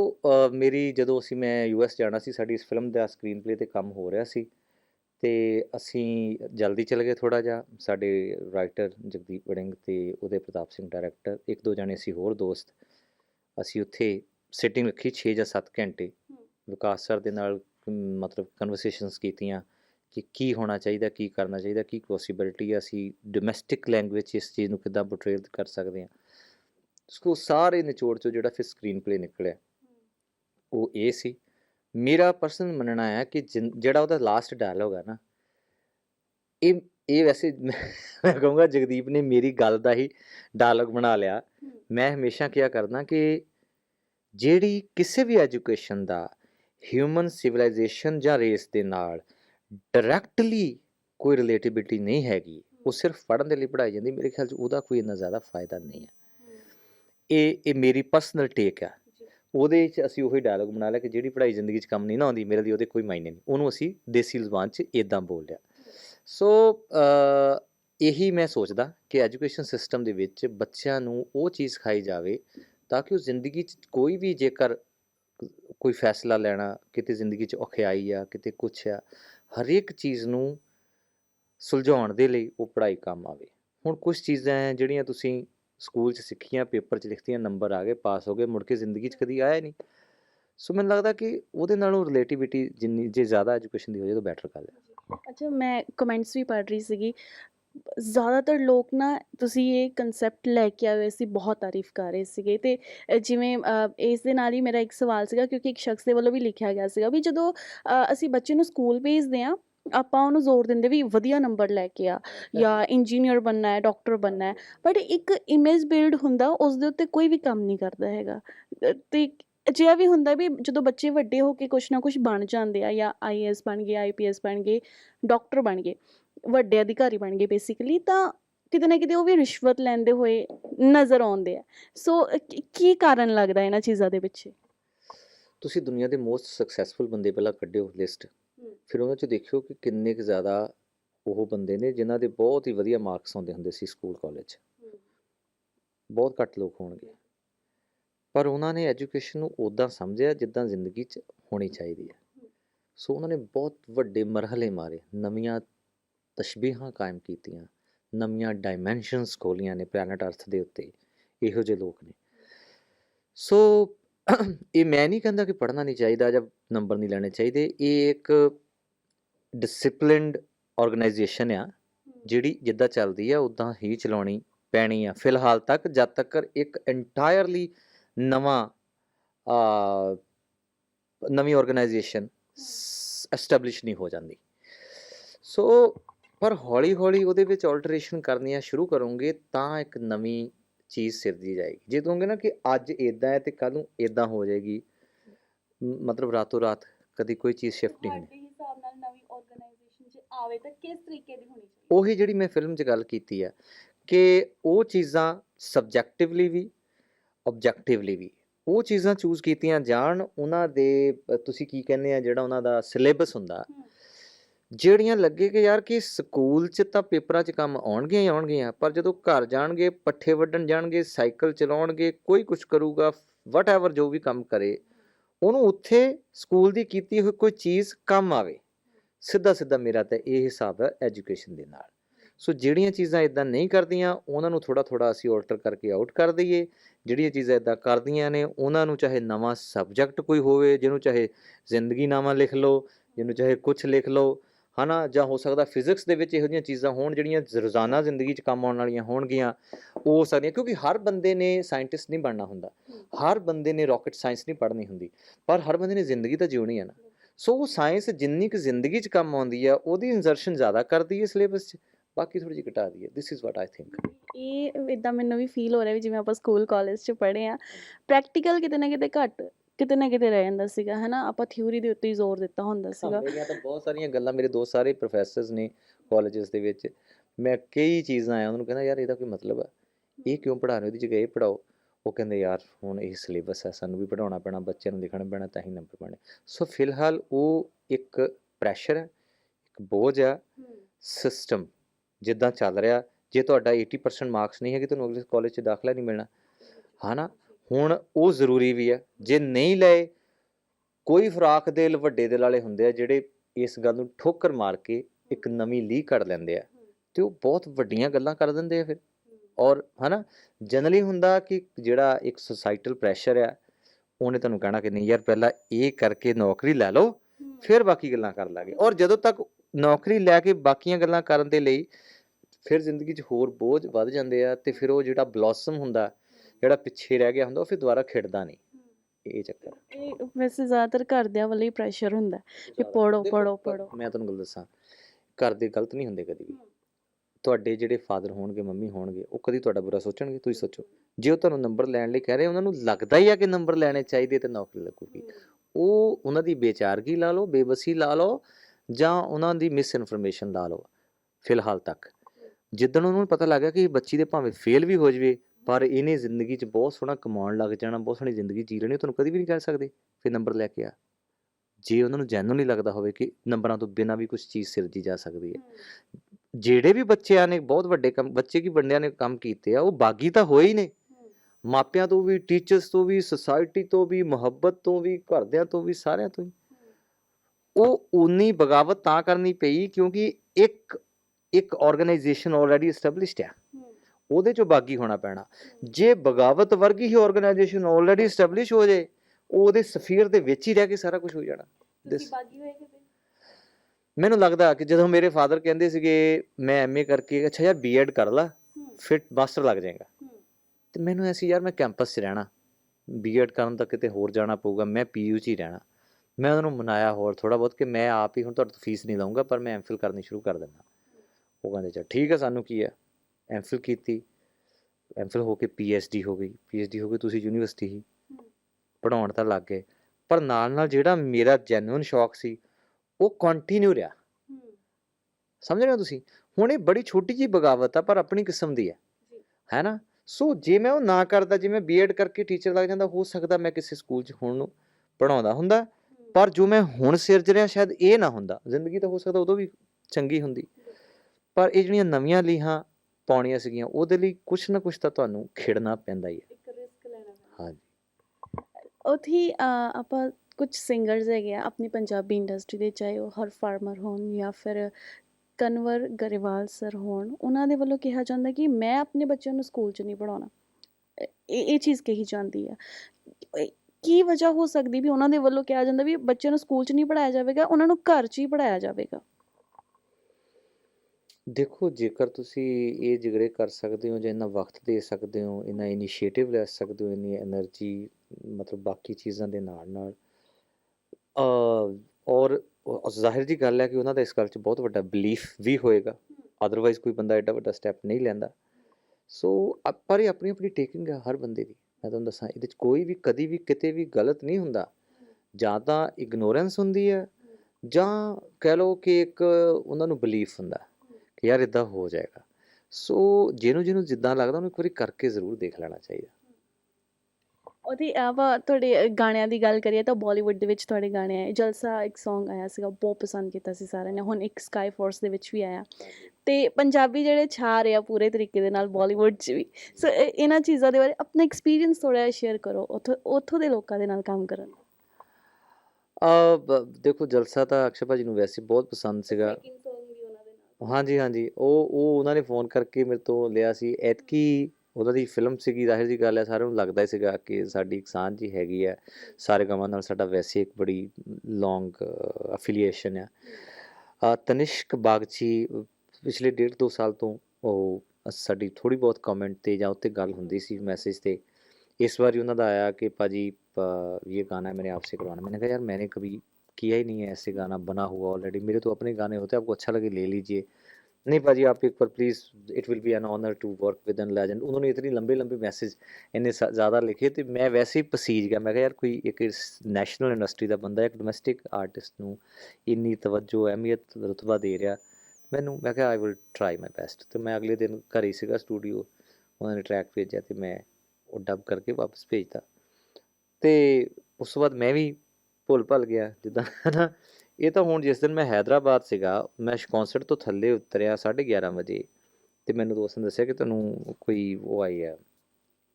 ਮੇਰੀ ਜਦੋਂ ਅਸੀਂ ਮੈਂ ਯੂਐਸ ਜਾਣਾ ਸੀ ਸਾਡੀ ਇਸ ਫਿਲਮ ਦਾ ਸਕਰੀਨ ਪਲੇ ਤੇ ਕੰਮ ਹੋ ਰਿਹਾ ਸੀ ਤੇ ਅਸੀਂ ਜਲਦੀ ਚਲੇ ਗਏ ਥੋੜਾ ਜਿਹਾ। ਸਾਡੇ ਰਾਈਟਰ ਜਗਦੀਪ ਵੜਿੰਗ ਤੇ ਉਹਦੇ ਪ੍ਰਤਾਪ ਸਿੰਘ ਡਾਇਰੈਕਟਰ ਇੱਕ ਦੋ ਜਣੇ ਸੀ ਹੋਰ ਦੋਸਤ ਅਸੀਂ ਉੱਥੇ ਸਿਟਿੰਗ ਰੱਖੀ 6 ਜਾਂ 7 ਘੰਟੇ। ਵਿਕਾਸ ਸਰ ਦੇ ਨਾਲ ਮਤਲਬ ਕਨਵਰਸੇਸ਼ਨਸ ਕੀਤੀਆਂ ਕਿ ਕੀ ਹੋਣਾ ਚਾਹੀਦਾ ਕੀ ਕਰਨਾ ਚਾਹੀਦਾ ਕੀ ਪੋਸੀਬਿਲਿਟੀ ਹੈ ਅਸੀਂ ਡੋਮੈਸਟਿਕ ਲੈਂਗੁਏਜ ਇਸ ਚੀਜ਼ ਨੂੰ ਕਿੱਦਾਂ ਪੋਰਟਰੇਲ ਕਰ ਸਕਦੇ ਹਾਂ। ਸੋ ਸਾਰੇ ਨਿਚੋੜ ਚੋਂ ਜਿਹੜਾ ਫਿਰ ਸਕਰੀਨ ਪਲੇ ਨਿਕਲਿਆ। ਉਹ ਇਹ ਸੀ। ਮੇਰਾ ਪਰਸਨਲ ਮੰਨਣਾ ਹੈ ਕਿ ਜਿਹੜਾ ਉਹਦਾ ਲਾਸਟ ਡਾਇਲੋਗ ਹੈ ਨਾ, ਇਹ ਇਹ ਵੈਸੇ ਮੈਂ ਮੈਂ ਕਹੂੰਗਾ ਜਗਦੀਪ ਨੇ ਮੇਰੀ ਗੱਲ ਦਾ ਹੀ ਡਾਇਲੋਗ ਬਣਾ ਲਿਆ। ਮੈਂ ਹਮੇਸ਼ਾ ਕਿਹਾ ਕਰਦਾ ਕਿ ਜਿਹੜੀ ਕਿਸੇ ਵੀ ਐਜੂਕੇਸ਼ਨ ਦਾ ਹਿਊਮਨ ਸਿਵਲਾਈਜੇਸ਼ਨ ਜਾਂ ਰੇਸ ਦੇ ਨਾਲ ਡਾਇਰੈਕਟਲੀ ਕੋਈ ਰਿਲੇਟੇਬਿਲਿਟੀ ਨਹੀਂ ਹੈਗੀ, ਉਹ ਸਿਰਫ ਪੜ੍ਹਨ ਦੇ ਲਈ ਪੜ੍ਹਾਈ ਜਾਂਦੀ, ਮੇਰੇ ਖਿਆਲ 'ਚ ਉਹਦਾ ਕੋਈ ਇੰਨਾ ਜ਼ਿਆਦਾ ਫਾਇਦਾ ਨਹੀਂ ਹੈ। ਇਹ ਇਹ ਮੇਰੀ ਪਰਸਨਲ ਟੇਕ ਆ। ਉਹਦੇ 'ਚ ਅਸੀਂ ਉਹੀ ਡਾਇਲੋਗ ਬਣਾ ਲਿਆ ਕਿ ਜਿਹੜੀ ਪੜ੍ਹਾਈ ਜ਼ਿੰਦਗੀ 'ਚ ਕੰਮ ਨਹੀਂ ਨਾ ਆਉਂਦੀ, ਮੇਰੇ ਲਈ ਉਹਦੇ ਕੋਈ ਮਾਇਨੇ ਨਹੀਂ। ਉਹਨੂੰ ਅਸੀਂ ਦੇਸੀ ਜ਼ੁਬਾਨ 'ਚ ਇਦਾਂ ਬੋਲ ਲਿਆ। ਸੋ ਇਹੀ ਮੈਂ ਸੋਚਦਾ ਕਿ ਐਜੂਕੇਸ਼ਨ ਸਿਸਟਮ ਦੇ ਵਿੱਚ ਬੱਚਿਆਂ ਨੂੰ ਉਹ ਚੀਜ਼ ਸਿਖਾਈ ਜਾਵੇ ਤਾਂ ਕਿ ਉਹ ਜ਼ਿੰਦਗੀ 'ਚ ਕੋਈ ਵੀ ਜੇਕਰ ਕੋਈ ਫੈਸਲਾ ਲੈਣਾ ਕਿਤੇ ਜ਼ਿੰਦਗੀ 'ਚ ਔਖਿਆਈ ਆ, ਕਿਤੇ ਕੁਛ ਆ, ਹਰੇਕ ਚੀਜ਼ ਨੂੰ ਸੁਲਝਾਉਣ ਦੇ ਲਈ ਉਹ ਪੜ੍ਹਾਈ ਕੰਮ ਆਵੇ। ਹੁਣ ਕੁਝ ਚੀਜ਼ਾਂ ਹੈ ਜਿਹੜੀਆਂ ਤੁਸੀਂ ਸਕੂਲ 'ਚ ਸਿੱਖੀਆਂ, ਪੇਪਰ 'ਚ ਲਿਖਤੀਆਂ, ਨੰਬਰ ਆ ਗਏ, ਪਾਸ ਹੋ ਗਏ, ਮੁੜ ਕੇ ਜ਼ਿੰਦਗੀ 'ਚ ਕਦੀ ਆਇਆ ਨਹੀਂ। ਸੋ ਮੈਨੂੰ ਲੱਗਦਾ ਕਿ ਉਹਦੇ ਨਾਲੋਂ ਰਿਲੇਟੀਵਿਟੀ ਜਿੰਨੀ, ਜੇ ਜ਼ਿਆਦਾ ਐਜੂਕੇਸ਼ਨ ਦੀ ਹੋ ਜਾਏ ਤਾਂ ਬੈਟਰ ਗੱਲ ਹੈ। ਅੱਛਾ, ਮੈਂ ਕਮੈਂਟਸ ਵੀ ਪੜ੍ਹ ਰਹੀ ਸੀਗੀ। ਜ਼ਿਆਦਾਤਰ ਲੋਕ ਨਾ ਤੁਸੀਂ ਇਹ ਕਨਸੈਪਟ ਲੈ ਕੇ ਆਏ ਸੀ, ਬਹੁਤ ਤਾਰੀਫ ਕਰ ਰਹੇ ਸੀਗੇ। ਤੇ ਜਿਵੇਂ ਇਸ ਦੇ ਨਾਲ ਹੀ ਮੇਰਾ ਇੱਕ ਸਵਾਲ ਸੀਗਾ, ਕਿਉਂਕਿ ਇੱਕ ਸ਼ਖਸ ਦੇ ਵੱਲੋਂ ਵੀ ਲਿਖਿਆ ਗਿਆ ਸੀਗਾ ਵੀ ਜਦੋਂ ਅਸੀਂ ਬੱਚੇ ਨੂੰ ਸਕੂਲ ਭੇਜਦੇ ਆ ਆਪਾਂ ਉਹਨੂੰ ਜ਼ੋਰ ਦਿੰਦੇ ਵੀ ਵਧੀਆ ਨੰਬਰ ਲੈ ਕੇ ਆ ਜਾਂ ਇੰਜੀਨੀਅਰ ਬਣਨਾ ਹੈ ਡਾਕਟਰ ਬਣਨਾ ਹੈ ਬਟ ਇੱਕ ਇਮੇਜ ਬਿਲਡ ਹੁੰਦਾ ਉਸ ਦੇ ਉੱਤੇ ਕੋਈ ਵੀ ਕੰਮ ਨਹੀਂ ਕਰਦਾ ਹੈਗਾ। ਤੇ ਅਜਿਹਾ ਵੀ ਹੁੰਦਾ ਵੀ ਜਦੋਂ ਬੱਚੇ ਵੱਡੇ ਹੋ ਕੇ ਕੁਛ ਨਾ ਕੁਛ ਬਣ ਜਾਂਦੇ ਆ ਜਾਂ ਆਈਐਸ ਬਣ ਗਏ ਆਈਪੀਐਸ ਬਣ ਗਏ ਡਾਕਟਰ ਬਣ ਗਏ ਵੱਡੇ ਅਧਿਕਾਰੀ ਬਣ ਗਏ ਬੇਸਿਕਲੀ ਤਾਂ ਕਿਤੇ ਨਾ ਕਿਤੇ ਉਹ ਵੀ ਰਿਸ਼ਵਤ ਲੈਂਦੇ ਹੋਏ ਨਜ਼ਰ ਆਉਂਦੇ ਆ। ਸੋ ਕੀ ਕਾਰਨ ਲੱਗਦਾ ਇਹਨਾਂ ਚੀਜ਼ਾਂ ਦੇ ਪਿੱਛੇ? ਤੁਸੀਂ ਦੁਨੀਆ ਦੇ ਮੋਸਟ ਸਕਸੈਸਫੁਲ ਬੰਦੇ ਪਹਿਲਾਂ ਕੱਢਿਓ ਲਿਸਟ। ਫਿਰ ਉਹਨਾਂ 'ਚ ਦੇਖਿਓ ਕਿ ਕਿੰਨੇ ਕੁ ਜ਼ਿਆਦਾ ਉਹ ਬੰਦੇ ਨੇ ਜਿਨ੍ਹਾਂ ਦੇ ਬਹੁਤ ਹੀ ਵਧੀਆ ਮਾਰਕਸ ਆਉਂਦੇ ਹੁੰਦੇ ਸੀ ਸਕੂਲ ਕਾਲਜ 'ਚ। ਬਹੁਤ ਘੱਟ ਲੋਕ ਹੋਣਗੇ। ਪਰ ਉਹਨਾਂ ਨੇ ਐਜੂਕੇਸ਼ਨ ਨੂੰ ਉਦਾਂ ਸਮਝਿਆ ਜਿੱਦਾਂ ਜ਼ਿੰਦਗੀ 'ਚ ਹੋਣੀ ਚਾਹੀਦੀ ਹੈ। ਸੋ ਉਹਨਾਂ ਨੇ ਬਹੁਤ ਵੱਡੇ ਮਰਹਲੇ ਮਾਰੇ, ਨਵੀਆਂ ਤਸ਼ਬੀਹਾਂ ਕਾਇਮ ਕੀਤੀਆਂ, ਨਵੀਆਂ ਡਾਈਮੈਂਸ਼ਨਸ ਖੋਲੀਆਂ ਨੇ ਪਲੈਨਟ ਅਰਥ ਦੇ ਉੱਤੇ, ਇਹੋ ਜਿਹੇ ਲੋਕ ਨੇ। ਸੋ ਇਹ ਮੈਂ ਨਹੀਂ ਕਹਿੰਦਾ ਕਿ ਪੜ੍ਹਨਾ ਨਹੀਂ ਚਾਹੀਦਾ ਜਾਂ ਨੰਬਰ ਨਹੀਂ ਲੈਣੇ ਚਾਹੀਦੇ ਇਹ ਇੱਕ ਡਿਸਪਲਿਨਡ ਆਰਗੇਨਾਈਜੇਸ਼ਨ ਆ ਜਿਹੜੀ ਜਿੱਦਾਂ ਚੱਲਦੀ ਆ ਉਦਾਂ ਹੀ ਚਲਾਉਣੀ ਪੈਣੀ ਆ। ਫਿਲਹਾਲ ਤੱਕ ਜਦ ਤੱਕ ਇੱਕ ਇੰਟਾਇਰਲੀ ਨਵਾਂ ਆ ਨਵੀਂ ਆਰਗੇਨਾਈਜੇਸ਼ਨ ਐਸਟੈਬਲਿਸ਼ ਨਹੀਂ ਹੋ ਜਾਂਦੀ। ਸੋ ਪਰ ਹੌਲੀ ਹੌਲੀ ਉਹਦੇ ਵਿੱਚ ਆਲਟਰੇਸ਼ਨ ਕਰਨੀਆਂ ਸ਼ੁਰੂ ਕਰੋਗੇ ਤਾਂ ਇੱਕ ਨਵੀਂ ਚੀਜ਼ ਸਿਰਜੀ ਜਾਏਗੀ। ਜੇ ਕਹੋਗੇ ਨਾ ਕਿ ਅੱਜ ਇਦਾਂ ਹੈ ਤੇ ਕੱਲ ਨੂੰ ਇਦਾਂ ਹੋ ਜਾਏਗੀ ਮਤਲਬ ਰਾਤੋਂ ਰਾਤ ਕਦੀ ਕੋਈ ਚੀਜ਼ ਸ਼ਿਫਟ ਨਹੀਂ ਹੁੰਦੀ ਹਿਸਾਬ ਨਾਲ ਨਵੀਂ ਆਰਗੇਨਾਈਜੇਸ਼ਨ 'ਚ ਆਵੇ ਤਾਂ ਕਿਸ ਤਰੀਕੇ ਦੀ ਹੋਣੀ ਚਾਹੀਦੀ? ਉਹੀ ਜਿਹੜੀ ਮੈਂ ਫਿਲਮ 'ਚ ਗੱਲ ਕੀਤੀ ਆ ਕਿ ਉਹ ਚੀਜ਼ਾਂ ਸਬਜੈਕਟਿਵਲੀ ਵੀ ਆਬਜੈਕਟਿਵਲੀ ਵੀ ਉਹ ਚੀਜ਼ਾਂ ਚੂਜ਼ ਕੀਤੀਆਂ ਜਾਣ ਉਹਨਾਂ ਦੇ ਤੁਸੀਂ ਕੀ ਕਹਿੰਦੇ ਆ ਜਿਹੜਾ ਉਹਨਾਂ ਦਾ ਸਿਲੇਬਸ ਹੁੰਦਾ। ਜਿਹੜੀਆਂ ਲੱਗੇ ਕਿ ਯਾਰ ਕਿ ਸਕੂਲ 'ਚ ਤਾਂ ਪੇਪਰਾਂ 'ਚ ਕੰਮ ਆਉਣਗੀਆਂ ਹੀ ਆਉਣਗੀਆਂ, ਪਰ ਜਦੋਂ ਘਰ ਜਾਣਗੇ, ਪੱਠੇ ਵੱਢਣ ਜਾਣਗੇ, ਸਾਈਕਲ ਚਲਾਉਣਗੇ, ਕੋਈ ਕੁਝ ਕਰੂਗਾ ਵਟਐਵਰ ਜੋ ਵੀ ਕੰਮ ਕਰੇ, ਉਹਨੂੰ ਉੱਥੇ ਸਕੂਲ ਦੀ ਕੀਤੀ ਹੋਈ ਕੋਈ ਚੀਜ਼ ਕੰਮ ਆਵੇ। ਸਿੱਧਾ ਸਿੱਧਾ ਮੇਰਾ ਤਾਂ ਇਹ ਹਿਸਾਬ ਹੈ ਐਜੂਕੇਸ਼ਨ ਦੇ ਨਾਲ। ਸੋ ਜਿਹੜੀਆਂ ਚੀਜ਼ਾਂ ਇਦਾਂ ਨਹੀਂ ਕਰਦੀਆਂ, ਉਹਨਾਂ ਨੂੰ ਥੋੜਾ ਥੋੜਾ ਅਸੀਂ ਆਲਟਰ ਕਰਕੇ ਆਊਟ ਕਰ ਦਈਏ। ਜਿਹੜੀਆਂ ਚੀਜ਼ਾਂ ਇਦਾਂ ਕਰਦੀਆਂ ਨੇ, ਉਹਨਾਂ ਨੂੰ ਚਾਹੇ ਨਵਾਂ ਸਬਜੈਕਟ ਕੋਈ ਹੋਵੇ, ਜਿਹਨੂੰ ਚਾਹੇ ਜ਼ਿੰਦਗੀ ਨਾਮਾ ਲਿਖ ਲਓ, ਜਿਹਨੂੰ ਚਾਹੇ ਕੁਝ ਲਿਖ ਲਓ ਹਨਾ ਜਾਂ ਹੋ ਸਕਦਾ ਫਿਜ਼ਿਕਸ ਦੇ ਵਿੱਚ ਇਹੋ ਜਿਹੀਆਂ ਚੀਜ਼ਾਂ ਹੋਣ ਜਿਹੜੀਆਂ ਰੋਜ਼ਾਨਾ ਜ਼ਿੰਦਗੀ 'ਚ ਕੰਮ ਆਉਣ ਵਾਲੀਆਂ ਹੋਣਗੀਆਂ ਉਹ ਸਕਦੀਆਂ ਕਿਉਂਕਿ ਹਰ ਬੰਦੇ ਨੇ ਸਾਇੰਟਿਸਟ ਨਹੀਂ ਬਣਨਾ ਹੁੰਦਾ। ਹਰ ਬੰਦੇ ਨੇ ਰਾਕਟ ਸਾਇੰਸ ਨਹੀਂ ਪੜ੍ਹਨੀ ਹੁੰਦੀ ਪਰ ਹਰ ਬੰਦੇ ਨੇ ਜ਼ਿੰਦਗੀ ਤਾਂ ਜਿਉਣੀ ਹੈ ਨਾ। ਸੋ ਸਾਇੰਸ ਜਿੰਨੀ ਕੁ ਜ਼ਿੰਦਗੀ 'ਚ ਕੰਮ ਆਉਂਦੀ ਆ ਉਹਦੀ ਇੰਸਰਸ਼ਨ ਜ਼ਿਆਦਾ ਕਰਦੀ ਹੈ ਸਿਲੇਬਸ 'ਚ ਬਾਕੀ ਥੋੜੀ ਜਿਹੀ ਘਟਾ ਦਈਏ। This is what I think ਇਹ ਇਦਾਂ ਮੈਨੂੰ ਵੀ ਫੀਲ ਹੋ ਰਿਹਾ ਵੀ ਜਿਵੇਂ ਆਪਾਂ ਸਕੂਲ ਕਾਲਜ 'ਚ ਪੜ੍ਹੇ ਆ ਪ੍ਰੈਕਟੀਕਲ ਕਿਤੇ ਨਾ ਕਿਤੇ ਘੱਟ ਕਿਤੇ ਨਾ ਕਿਤੇ ਰਹਿ ਜਾਂਦਾ ਸੀਗਾ ਹਨਾ? ਆਪਾਂ ਥਿਊਰੀ ਦੇ ਉੱਤੇ ਹੀ ਜ਼ੋਰ ਦਿੱਤਾ ਹੁੰਦਾ ਸੀਗਾ। ਮੇਰੀਆਂ ਤਾਂ ਬਹੁਤ ਸਾਰੀਆਂ ਗੱਲਾਂ ਮੇਰੇ ਦੋਸਤ ਸਾਰੇ ਪ੍ਰੋਫੈਸਰਸ ਨੇ ਕਾਲਜਸ ਦੇ ਵਿੱਚ। ਮੈਂ ਕਈ ਚੀਜ਼ਾਂ ਆ ਉਹਨਾਂ ਨੂੰ ਕਹਿੰਦਾ ਯਾਰ ਇਹਦਾ ਕੋਈ ਮਤਲਬ ਹੈ? ਇਹ ਕਿਉਂ ਪੜ੍ਹਾ ਰਹੇ ਹੋ? ਇਹਦੀ ਜਗ੍ਹਾ ਇਹ ਪੜਾਓ ਉਹ ਕਹਿੰਦੇ ਯਾਰ ਹੁਣ ਇਹ ਸਿਲੇਬਸ ਹੈ ਸਾਨੂੰ ਵੀ ਪੜਾਉਣਾ ਪੈਣਾ ਬੱਚਿਆਂ ਨੂੰ ਲਿਖਣਾ ਪੈਣਾ ਤਾਂ ਹੀ ਨੰਬਰ ਪਾਣੇ ਸੋ ਫਿਲਹਾਲ ਉਹ ਇੱਕ ਪ੍ਰੈਸ਼ਰ ਹੈ ਇੱਕ ਬੋਝ ਆ ਸਿਸਟਮ ਜਿੱਦਾਂ ਚੱਲ ਰਿਹਾ। ਜੇ ਤੁਹਾਡਾ 80% ਮਾਰਕਸ ਨਹੀਂ ਹੈਗੇ ਤੁਹਾਨੂੰ ਅਗਲੇ ਕਾਲਜ 'ਚ ਦਾਖਲਾ ਨਹੀਂ ਮਿਲਣਾ। ਹਨਾ? ਹੁਣ ਉਹ ਜ਼ਰੂਰੀ ਵੀ ਆ। ਜੇ ਨਹੀਂ ਲਏ, ਕੋਈ ਫਰਾਕ ਦਿਲ ਵੱਡੇ ਦਿਲ ਵਾਲੇ ਹੁੰਦੇ ਆ ਜਿਹੜੇ ਇਸ ਗੱਲ ਨੂੰ ਠੋਕਰ ਮਾਰ ਕੇ ਇੱਕ ਨਵੀਂ ਲੀਹ ਕੱਢ ਲੈਂਦੇ ਆ। ਤੇ ਉਹ ਬਹੁਤ ਵੱਡੀਆਂ ਗੱਲਾਂ ਕਰ ਦਿੰਦੇ ਆ ਫਿਰ। ਔਰ ਹਨਾ ਜਨਰਲੀ ਹੁੰਦਾ ਕਿ ਜਿਹੜਾ ਇੱਕ ਸੋਸਾਈਟਲ ਪ੍ਰੈਸ਼ਰ ਆ, ਉਹਨੇ ਤੁਹਾਨੂੰ ਕਹਿਣਾ ਕਿ ਨਹੀਂ ਯਾਰ ਪਹਿਲਾਂ ਇਹ ਕਰਕੇ ਨੌਕਰੀ ਲੈ ਲਓ, ਫਿਰ ਬਾਕੀ ਗੱਲਾਂ ਕਰ ਲਾਂਗੇ। ਔਰ ਜਦੋਂ ਤੱਕ ਨੌਕਰੀ ਲੈ ਕੇ ਬਾਕੀਆਂ ਗੱਲਾਂ ਕਰਨ ਦੇ ਲਈ ਫਿਰ ਜ਼ਿੰਦਗੀ 'ਚ ਹੋਰ ਬੋਝ ਵੱਧ ਜਾਂਦੇ ਆ ਤੇ ਫਿਰ ਉਹ ਜਿਹੜਾ ਬਲੌਸਮ ਹੁੰਦਾ ਜਿਹੜਾ ਪਿੱਛੇ ਰਹਿ ਗਿਆ ਹੁੰਦਾ ਉਹ ਫਿਰ ਦੁਬਾਰਾ ਖਿੜਦਾ ਨਹੀਂ। ਇਹ ਚੱਕਰ। ਇਹ ਵੈਸੇ ਜ਼ਿਆਦਾਤਰ ਘਰਦਿਆਂ ਵੱਲੋਂ ਹੀ ਪ੍ਰੈਸ਼ਰ ਹੁੰਦਾ ਕਿ ਪੜੋ ਪੜੋ ਪੜੋ ਮੈਂ ਤੁਹਾਨੂੰ ਗੱਲ ਦੱਸਾਂ ਘਰ ਦੇ ਗਲਤ ਨਹੀਂ ਹੁੰਦੇ ਕਦੀ ਵੀ। ਤੁਹਾਡੇ ਜਿਹੜੇ ਫਾਦਰ ਹੋਣਗੇ ਮੰਮੀ ਹੋਣਗੇ ਉਹ ਕਦੀ ਤੁਹਾਡਾ ਬੁਰਾ ਸੋਚਣਗੇ? ਤੁਸੀਂ ਸੋਚੋ। ਜੇ ਉਹ ਤੁਹਾਨੂੰ ਨੰਬਰ ਲੈਣ ਲਈ ਕਹਿ ਰਹੇ ਉਹਨਾਂ ਨੂੰ ਲੱਗਦਾ ਹੀ ਆ ਕਿ ਨੰਬਰ ਲੈਣੇ ਚਾਹੀਦੇ ਤੇ ਨੌਕਰੀ ਲੱਗੂਗੀ। ਉਹ ਉਹਨਾਂ ਦੀ ਬੇਚਾਰਗੀ ਲਾ ਲਓ ਬੇਬਸੀ ਲਾ ਲਓ ਜਾਂ ਉਹਨਾਂ ਦੀ ਮਿਸ ਇਨਫੋਰਮੇਸ਼ਨ ਲਾ ਲਓ ਫਿਲਹਾਲ ਤੱਕ। ਜਿੱਦਣ ਉਹਨਾਂ ਨੂੰ ਪਤਾ ਲੱਗਾ ਕਿ ਬੱਚੀ ਦੇ ਭਾਵੇਂ ਫੇਲ ਵੀ ਹੋ ਜਵੇ ਪਰ ਇਹਨੇ ਜ਼ਿੰਦਗੀ 'ਚ ਬਹੁਤ ਸੋਹਣਾ ਕਮਾਉਣ ਲੱਗ ਜਾਣਾ ਬਹੁਤ ਸੋਹਣੀ ਜ਼ਿੰਦਗੀ ਜੀ ਲੈਣੀ ਤੁਹਾਨੂੰ ਕਦੀ ਵੀ ਨਹੀਂ ਕਹਿ ਸਕਦੇ ਫਿਰ ਨੰਬਰ ਲੈ ਕੇ ਆ। ਜੇ ਉਹਨਾਂ ਨੂੰ ਜੈਨੂਨਲੀ ਲੱਗਦਾ ਹੋਵੇ ਕਿ ਨੰਬਰਾਂ ਤੋਂ ਬਿਨਾਂ ਵੀ ਕੁਝ ਚੀਜ਼ ਸਿਰਜੀ ਜਾ ਸਕਦੀ ਹੈ। ਜਿਹੜੇ ਵੀ ਬੱਚਿਆਂ ਨੇ ਬਹੁਤ ਵੱਡੇ ਕੰਮ ਬੱਚੇ ਕੀ ਬੰਦਿਆਂ ਨੇ ਕੰਮ ਕੀਤੇ ਆ ਉਹ ਬਾਗੀ ਤਾਂ ਹੋਏ ਹੀ ਨੇ। ਮਾਪਿਆਂ ਤੋਂ ਵੀ ਟੀਚਰਸ ਤੋਂ ਵੀ ਸੋਸਾਇਟੀ ਤੋਂ ਵੀ ਮੁਹੱਬਤ ਤੋਂ ਵੀ ਘਰਦਿਆਂ ਤੋਂ ਵੀ ਸਾਰਿਆਂ ਤੋਂ ਹੀ। ਉਹ ਉਨੀ ਬਗਾਵਤ ਤਾਂ ਕਰਨੀ ਪਈ ਕਿਉਂਕਿ ਇੱਕ ਇੱਕ ਆਰਗੇਨਾਈਜੇਸ਼ਨ ਆਲਰੇਡੀ ਐਸਟੈਬਲਿਸ਼ਡ ਆ। ਉਹਦੇ ਚੋਂ ਬਾਗੀ ਹੋਣਾ ਪੈਣਾ। ਜੇ ਬਗਾਵਤ ਵਰਗੀ ਹੀ ਆਰਗੇਨਾਈਜੇਸ਼ਨ ਆਲਰੇਡੀ ਐਸਟੈਬਲਿਸ਼ ਹੋ ਜੇ ਉਹ ਉਹਦੇ ਸਫੀਅਰ ਦੇ ਵਿੱਚ ਹੀ ਰਹਿ ਕੇ ਸਾਰਾ ਕੁਝ ਹੋ ਜਾਣਾ। ਤੁਸੀਂ ਬਾਗੀ ਹੋਏ ਕਿਤੇ? ਮੈਨੂੰ ਲੱਗਦਾ ਕਿ ਜਦੋਂ ਮੇਰੇ ਫਾਦਰ ਕਹਿੰਦੇ ਸੀਗੇ ਮੈਂ ਐਮਏ ਕਰਕੇ ਅੱਛਾ ਯਾਰ ਬੀਐਡ ਕਰ ਲਾ ਫਿਰ ਮਾਸਟਰ ਲੱਗ ਜਾਏਗਾ। ਤੇ ਮੈਨੂੰ ਐਸੀ ਯਾਰ ਮੈਂ ਕੈਂਪਸ 'ਚ ਰਹਿਣਾ। ਬੀਐਡ ਕਰਨ ਤਾਂ ਕਿਤੇ ਹੋਰ ਜਾਣਾ ਪਊਗਾ ਮੈਂ ਪੀਯੂ 'ਚ ਹੀ ਰਹਿਣਾ। ਮੈਂ ਉਹਨਾਂ ਨੂੰ ਮਨਾਇਆ ਹੋਰ ਥੋੜਾ ਬਹੁਤ ਕਿ ਮੈਂ ਆਪ ਹੀ ਹੁਣ ਤੁਹਾਡੇ ਤੋਂ ਫੀਸ ਨਹੀਂ ਲਵਾਂਗਾ ਪਰ ਮੈਂ ਐਮਫਿਲ ਕਰਨੀ ਸ਼ੁਰੂ ਕਰ ਦਿੰਦਾ। ਉਹ ਕਹਿੰਦੇ ਚਾ ਠੀਕ ਹੈ ਸਾਨੂੰ ਕੀ ਹੈ? ਐਮਫਿਲ ਕੀਤੀ ਐਮਫਿਲ ਹੋ ਕੇ ਪੀਐਚਡੀ ਹੋ ਗਈ। ਪੀਐਚਡੀ ਹੋ ਗਈ ਤੁਸੀਂ ਯੂਨੀਵਰਸਿਟੀ ਹੀ ਪੜਾਉਣ ਤਾਂ ਲੱਗ ਗਏ। ਪਰ ਨਾਲ ਨਾਲ ਜਿਹੜਾ ਮੇਰਾ ਜੈਨੂਇਨ ਸ਼ੌਕ ਸੀ ਉਹ ਕੰਟੀਨਿਊ ਰਿਹਾ। ਸਮਝ ਰਹੇ ਹੋ ਤੁਸੀਂ? ਹੁਣ ਇਹ ਬੜੀ ਛੋਟੀ ਜੀ ਬਗਾਵਤ ਆ ਪਰ ਆਪਣੀ ਕਿਸਮ ਦੀ ਹੈ। ਹੈ ਨਾ? ਸੋ ਜੇ ਮੈਂ ਉਹ ਨਾ ਕਰਦਾ ਜੇ ਮੈਂ ਬੀਐਡ ਕਰਕੇ ਟੀਚਰ ਲੱਗ ਜਾਂਦਾ ਹੋ ਸਕਦਾ ਮੈਂ ਕਿਸੇ ਸਕੂਲ 'ਚ ਹੁਣ ਨੂੰ ਪੜਾਉਂਦਾ ਹੁੰਦਾ। ਪਰ ਜੋ ਮੈਂ ਹੁਣ ਸਿਰਜ ਰਿਹਾ ਸ਼ਾਇਦ ਇਹ ਨਾ ਹੁੰਦਾ। ਜ਼ਿੰਦਗੀ ਤਾਂ ਹੋ ਸਕਦਾ ਉਦੋਂ ਵੀ ਚੰਗੀ ਹੁੰਦੀ। ਪਰ ਇਹ ਜਿਹੜੀਆਂ ਨਵੀਆਂ ਲੀਹਾਂ ਪਾਉਣੀਆਂ ਸੀਗੀਆਂ ਉਹਦੇ ਲਈ ਕੁਛ ਨਾ ਕੁਛ ਤਾਂ ਤੁਹਾਨੂੰ ਖੇਡਣਾ ਪੈਂਦਾ ਹੀ ਹੈ। ਇੱਕ ਰਿਸਕ ਲੈਣਾ ਹਾਂਜੀ। ਉਥੇ ਆਪਾਂ ਕੁਝ ਸਿੰਗਰਸ ਹੈਗੇ ਆ ਆਪਣੀ ਪੰਜਾਬੀ ਇੰਡਸਟਰੀ ਦੇ ਚਾਹੇ ਉਹ ਹਰ ਫਾਰਮਰ ਹੋਣ ਜਾਂ ਫਿਰ ਕਨਵਰ ਗਰੇਵਾਲ ਸਰ ਹੋਣ ਉਹਨਾਂ ਦੇ ਵੱਲੋਂ ਕਿਹਾ ਜਾਂਦਾ ਕਿ ਮੈਂ ਆਪਣੇ ਬੱਚਿਆਂ ਨੂੰ ਸਕੂਲ 'ਚ ਨਹੀਂ ਪੜਾਉਣਾ ਇਹ ਇਹ ਚੀਜ਼ ਕਹੀ ਜਾਂਦੀ ਆ। ਕੀ ਵਜ੍ਹਾ ਹੋ ਸਕਦੀ ਵੀ ਉਹਨਾਂ ਦੇ ਵੱਲੋਂ ਕਿਹਾ ਜਾਂਦਾ ਵੀ ਬੱਚਿਆਂ ਨੂੰ ਸਕੂਲ 'ਚ ਨਹੀਂ ਪੜਾਇਆ ਜਾਵੇਗਾ ਉਹਨਾਂ ਨੂੰ ਘਰ 'ਚ ਹੀ ਪੜਾਇਆ ਜਾਵੇਗਾ? ਦੇਖੋ, ਜੇਕਰ ਤੁਸੀਂ ਇਹ ਜਿਗਰੇ ਕਰ ਸਕਦੇ ਹੋ ਜਾਂ ਇੰਨਾ ਵਕਤ ਦੇ ਸਕਦੇ ਹੋ, ਇੰਨਾ ਇਨੀਸ਼ੀਏਟਿਵ ਲੈ ਸਕਦੇ ਹੋ, ਇੰਨੀ એનર્ਜੀ ਮਤਲਬ ਬਾਕੀ ਚੀਜ਼ਾਂ ਦੇ ਨਾਲ ਨਾਲ ਔਰ ਜ਼ਾਹਿਰ ਜੀ ਗੱਲ ਹੈ ਕਿ ਉਹਨਾਂ ਦਾ ਇਸ ਗੱਲ 'ਚ ਬਹੁਤ ਵੱਡਾ ਬਲੀਫ ਵੀ ਹੋਏਗਾ। ਅਦਰਵਾਈਜ਼ ਕੋਈ ਬੰਦਾ ਐਡਾ ਵੱਡਾ ਸਟੈਪ ਨਹੀਂ ਲੈਂਦਾ। ਸੋ ਪਰ ਇਹ ਆਪਣੀ ਆਪਣੀ ਟੇਕਿੰਗ ਹੈ ਹਰ ਬੰਦੇ ਦੀ। ਮੈਂ ਤੁਹਾਨੂੰ ਦੱਸਾਂ, ਇਹਦੇ 'ਚ ਕੋਈ ਵੀ, ਕਦੀ ਵੀ, ਕਿਤੇ ਵੀ ਗਲਤ ਨਹੀਂ ਹੁੰਦਾ। ਜਾਂ ਤਾਂ ਇਗਨੋਰੈਂਸ ਹੁੰਦੀ ਹੈ ਜਾਂ ਕਹਿ ਲਓ ਕਿ ਇੱਕ ਉਹਨਾਂ ਨੂੰ ਬਲੀਫ ਹੁੰਦਾ। ਯਾਰ ਇਦਾਂ ਹੋ ਜਾਏਗਾ। ਸੋ ਜਿਹਨੂੰ ਜਿਹਨੂੰ ਜਿੱਦਾਂ ਲੱਗਦਾ ਉਹਨੂੰ ਇੱਕ ਵਾਰੀ ਕਰਕੇ ਜ਼ਰੂਰ ਦੇਖ ਲੈਣਾ ਚਾਹੀਦਾ। ਉਹਦੀ ਆਪਾਂ ਤੁਹਾਡੇ ਅ, ਗਾਣਿਆਂ ਦੀ ਗੱਲ ਕਰੀਏ ਤਾਂ ਬਾਲੀਵੁੱਡ ਦੇ ਵਿੱਚ ਤੁਹਾਡੇ ਗਾਣੇ ਆਏ। ਜਲਸਾ ਇੱਕ Song ਆਇਆ ਸੀਗਾ ਬਹੁਤ ਪਸੰਦ ਕੀਤਾ ਸੀ ਸਾਰਿਆਂ ਨੇ। ਹੁਣ ਇੱਕ ਸਕਾਈ ਫੋਰਸ ਦੇ ਵਿੱਚ ਵੀ ਆਇਆ। ਤੇ ਪੰਜਾਬੀ ਜਿਹੜੇ ਛਾ ਰਹੇ ਆ ਪੂਰੇ ਤਰੀਕੇ ਦੇ ਨਾਲ ਬਾਲੀਵੁੱਡ 'ਚ ਵੀ। ਸੋ ਇਹ- ਇਹਨਾਂ ਚੀਜ਼ਾਂ ਦੇ ਬਾਰੇ ਆਪਣਾ ਐਕਸਪੀਰੀਅੰਸ ਥੋੜਾ ਜਿਹਾ ਸ਼ੇਅਰ ਕਰੋ। ਉੱਥੋਂ ਉੱਥੋਂ ਦੇ ਲੋਕਾਂ ਦੇ ਨਾਲ ਕੰਮ ਕਰਨ। ਆ ਦੇਖੋ ਜਲਸਾ ਤਾਂ ਅਕਸ਼ੇ ਭਾਜੀ ਨੂੰ ਵੈਸੇ ਬਹੁਤ ਪਸੰਦ ਸੀਗਾ Song ਵੀ ਉਹਨਾਂ ਦੇ ਨਾਲ ਹਾਂਜੀ ਹਾਂਜੀ ਉਹ ਉਹ ਉਹਨਾਂ ਨੇ ਫੋਨ ਕਰਕੇ ਮੇਰੇ ਤੋਂ ਲਿਆ ਸੀ ਐਤਕੀ ਉਹਨਾਂ ਦੀ ਫਿਲਮ ਸੀਗੀ ਜ਼ਾਹਿਰ ਜੀ ਗੱਲ ਹੈ ਸਾਰਿਆਂ ਨੂੰ ਲੱਗਦਾ ਹੀ ਸੀਗਾ ਕਿ ਸਾਡੀ ਇੱਕ ਸਾਂਝ ਜੀ ਹੈਗੀ ਹੈ ਸਾਰੇ ਗਾਵਾਂ ਨਾਲ ਸਾਡਾ ਵੈਸੇ ਇੱਕ ਬੜੀ ਲੌਂਗ ਅਫੀਲੀਏਸ਼ਨ ਹੈ ਅ, ਤਨਿਸ਼ਕ ਬਾਗਚੀ ਅ, ਪਿਛਲੇ ਡੇਢ ਦੋ ਸਾਲ ਤੋਂ ਉਹ ਸਾਡੀ ਥੋੜੀ ਬਹੁਤ ਕਮੈਂਟ ਤੇ ਜਾਂ ਉੱਤੇ ਗੱਲ ਹੁੰਦੀ ਸੀ ਮੈਸੇਜ ਤੇ इस बार उन्होंने आया कि पाजी प- ये गाना है मैंने आपसे करवाना मैंने कहा यार मैंने कभी किया ही नहीं है ऐसे गाना बना हुआ ऑलरेडी मेरे तो अपने गाने होते हैं आपको अच्छा लगे ले लीजिए नहीं पाजी आप एक बार please it will be an honour to work with an legend उन्होंने इतनी लंबे लंबे मैसेज इन्ने सा- ज़्यादा लिखे तो मैं वैसे ही पसीज गया मैं कहा यार कोई एक ਨੈਸ਼ਨਲ ਇੰਡਸਟਰੀ ਦਾ ਬੰਦਾ ਇੱਕ ਡੋਮੈਸਟਿਕ ਆਰਟਿਸਟ ਨੂੰ ਇੰਨੀ ਤਵੱਜੋ ਅਹਿਮੀਅਤ ਰੁਤਬਾ ਦੇ ਰਿਹਾ ਮੈਨੂੰ ਮੈਂ ਕਿਹਾ I will try my best ਤੇ ਮੈਂ ਅਗਲੇ ਦਿਨ ਘਰ ਹੀ ਸੀਗਾ ਸਟੂਡੀਓ ਉਹਨਾਂ ਨੇ ਟਰੈਕ ਭੇਜਿਆ ਤੇ ਮੈਂ ਉਹ ਡਬ ਕਰਕੇ ਵਾਪਸ ਭੇਜਤਾ ਤੇ ਉਸ ਤੋਂ ਬਾਅਦ ਮੈਂ ਵੀ ਭੁੱਲ ਭੱਲ ਗਿਆ। ਜਿੱਦਾਂ ਨਾ ਇਹ ਤਾਂ ਹੁਣ ਜਿਸ ਦਿਨ ਮੈਂ ਹੈਦਰਾਬਾਦ ਸੀਗਾ, ਮੈਂ ਕਨਸਰਟ ਤੋਂ ਥੱਲੇ ਉਤਰਿਆ 11:30 ਵਜੇ ਤੇ ਮੈਨੂੰ ਦੋਸਤ ਨੇ ਦੱਸਿਆ ਕਿ ਤੁਹਾਨੂੰ ਕੋਈ ਉਹ ਆਈ ਹੈ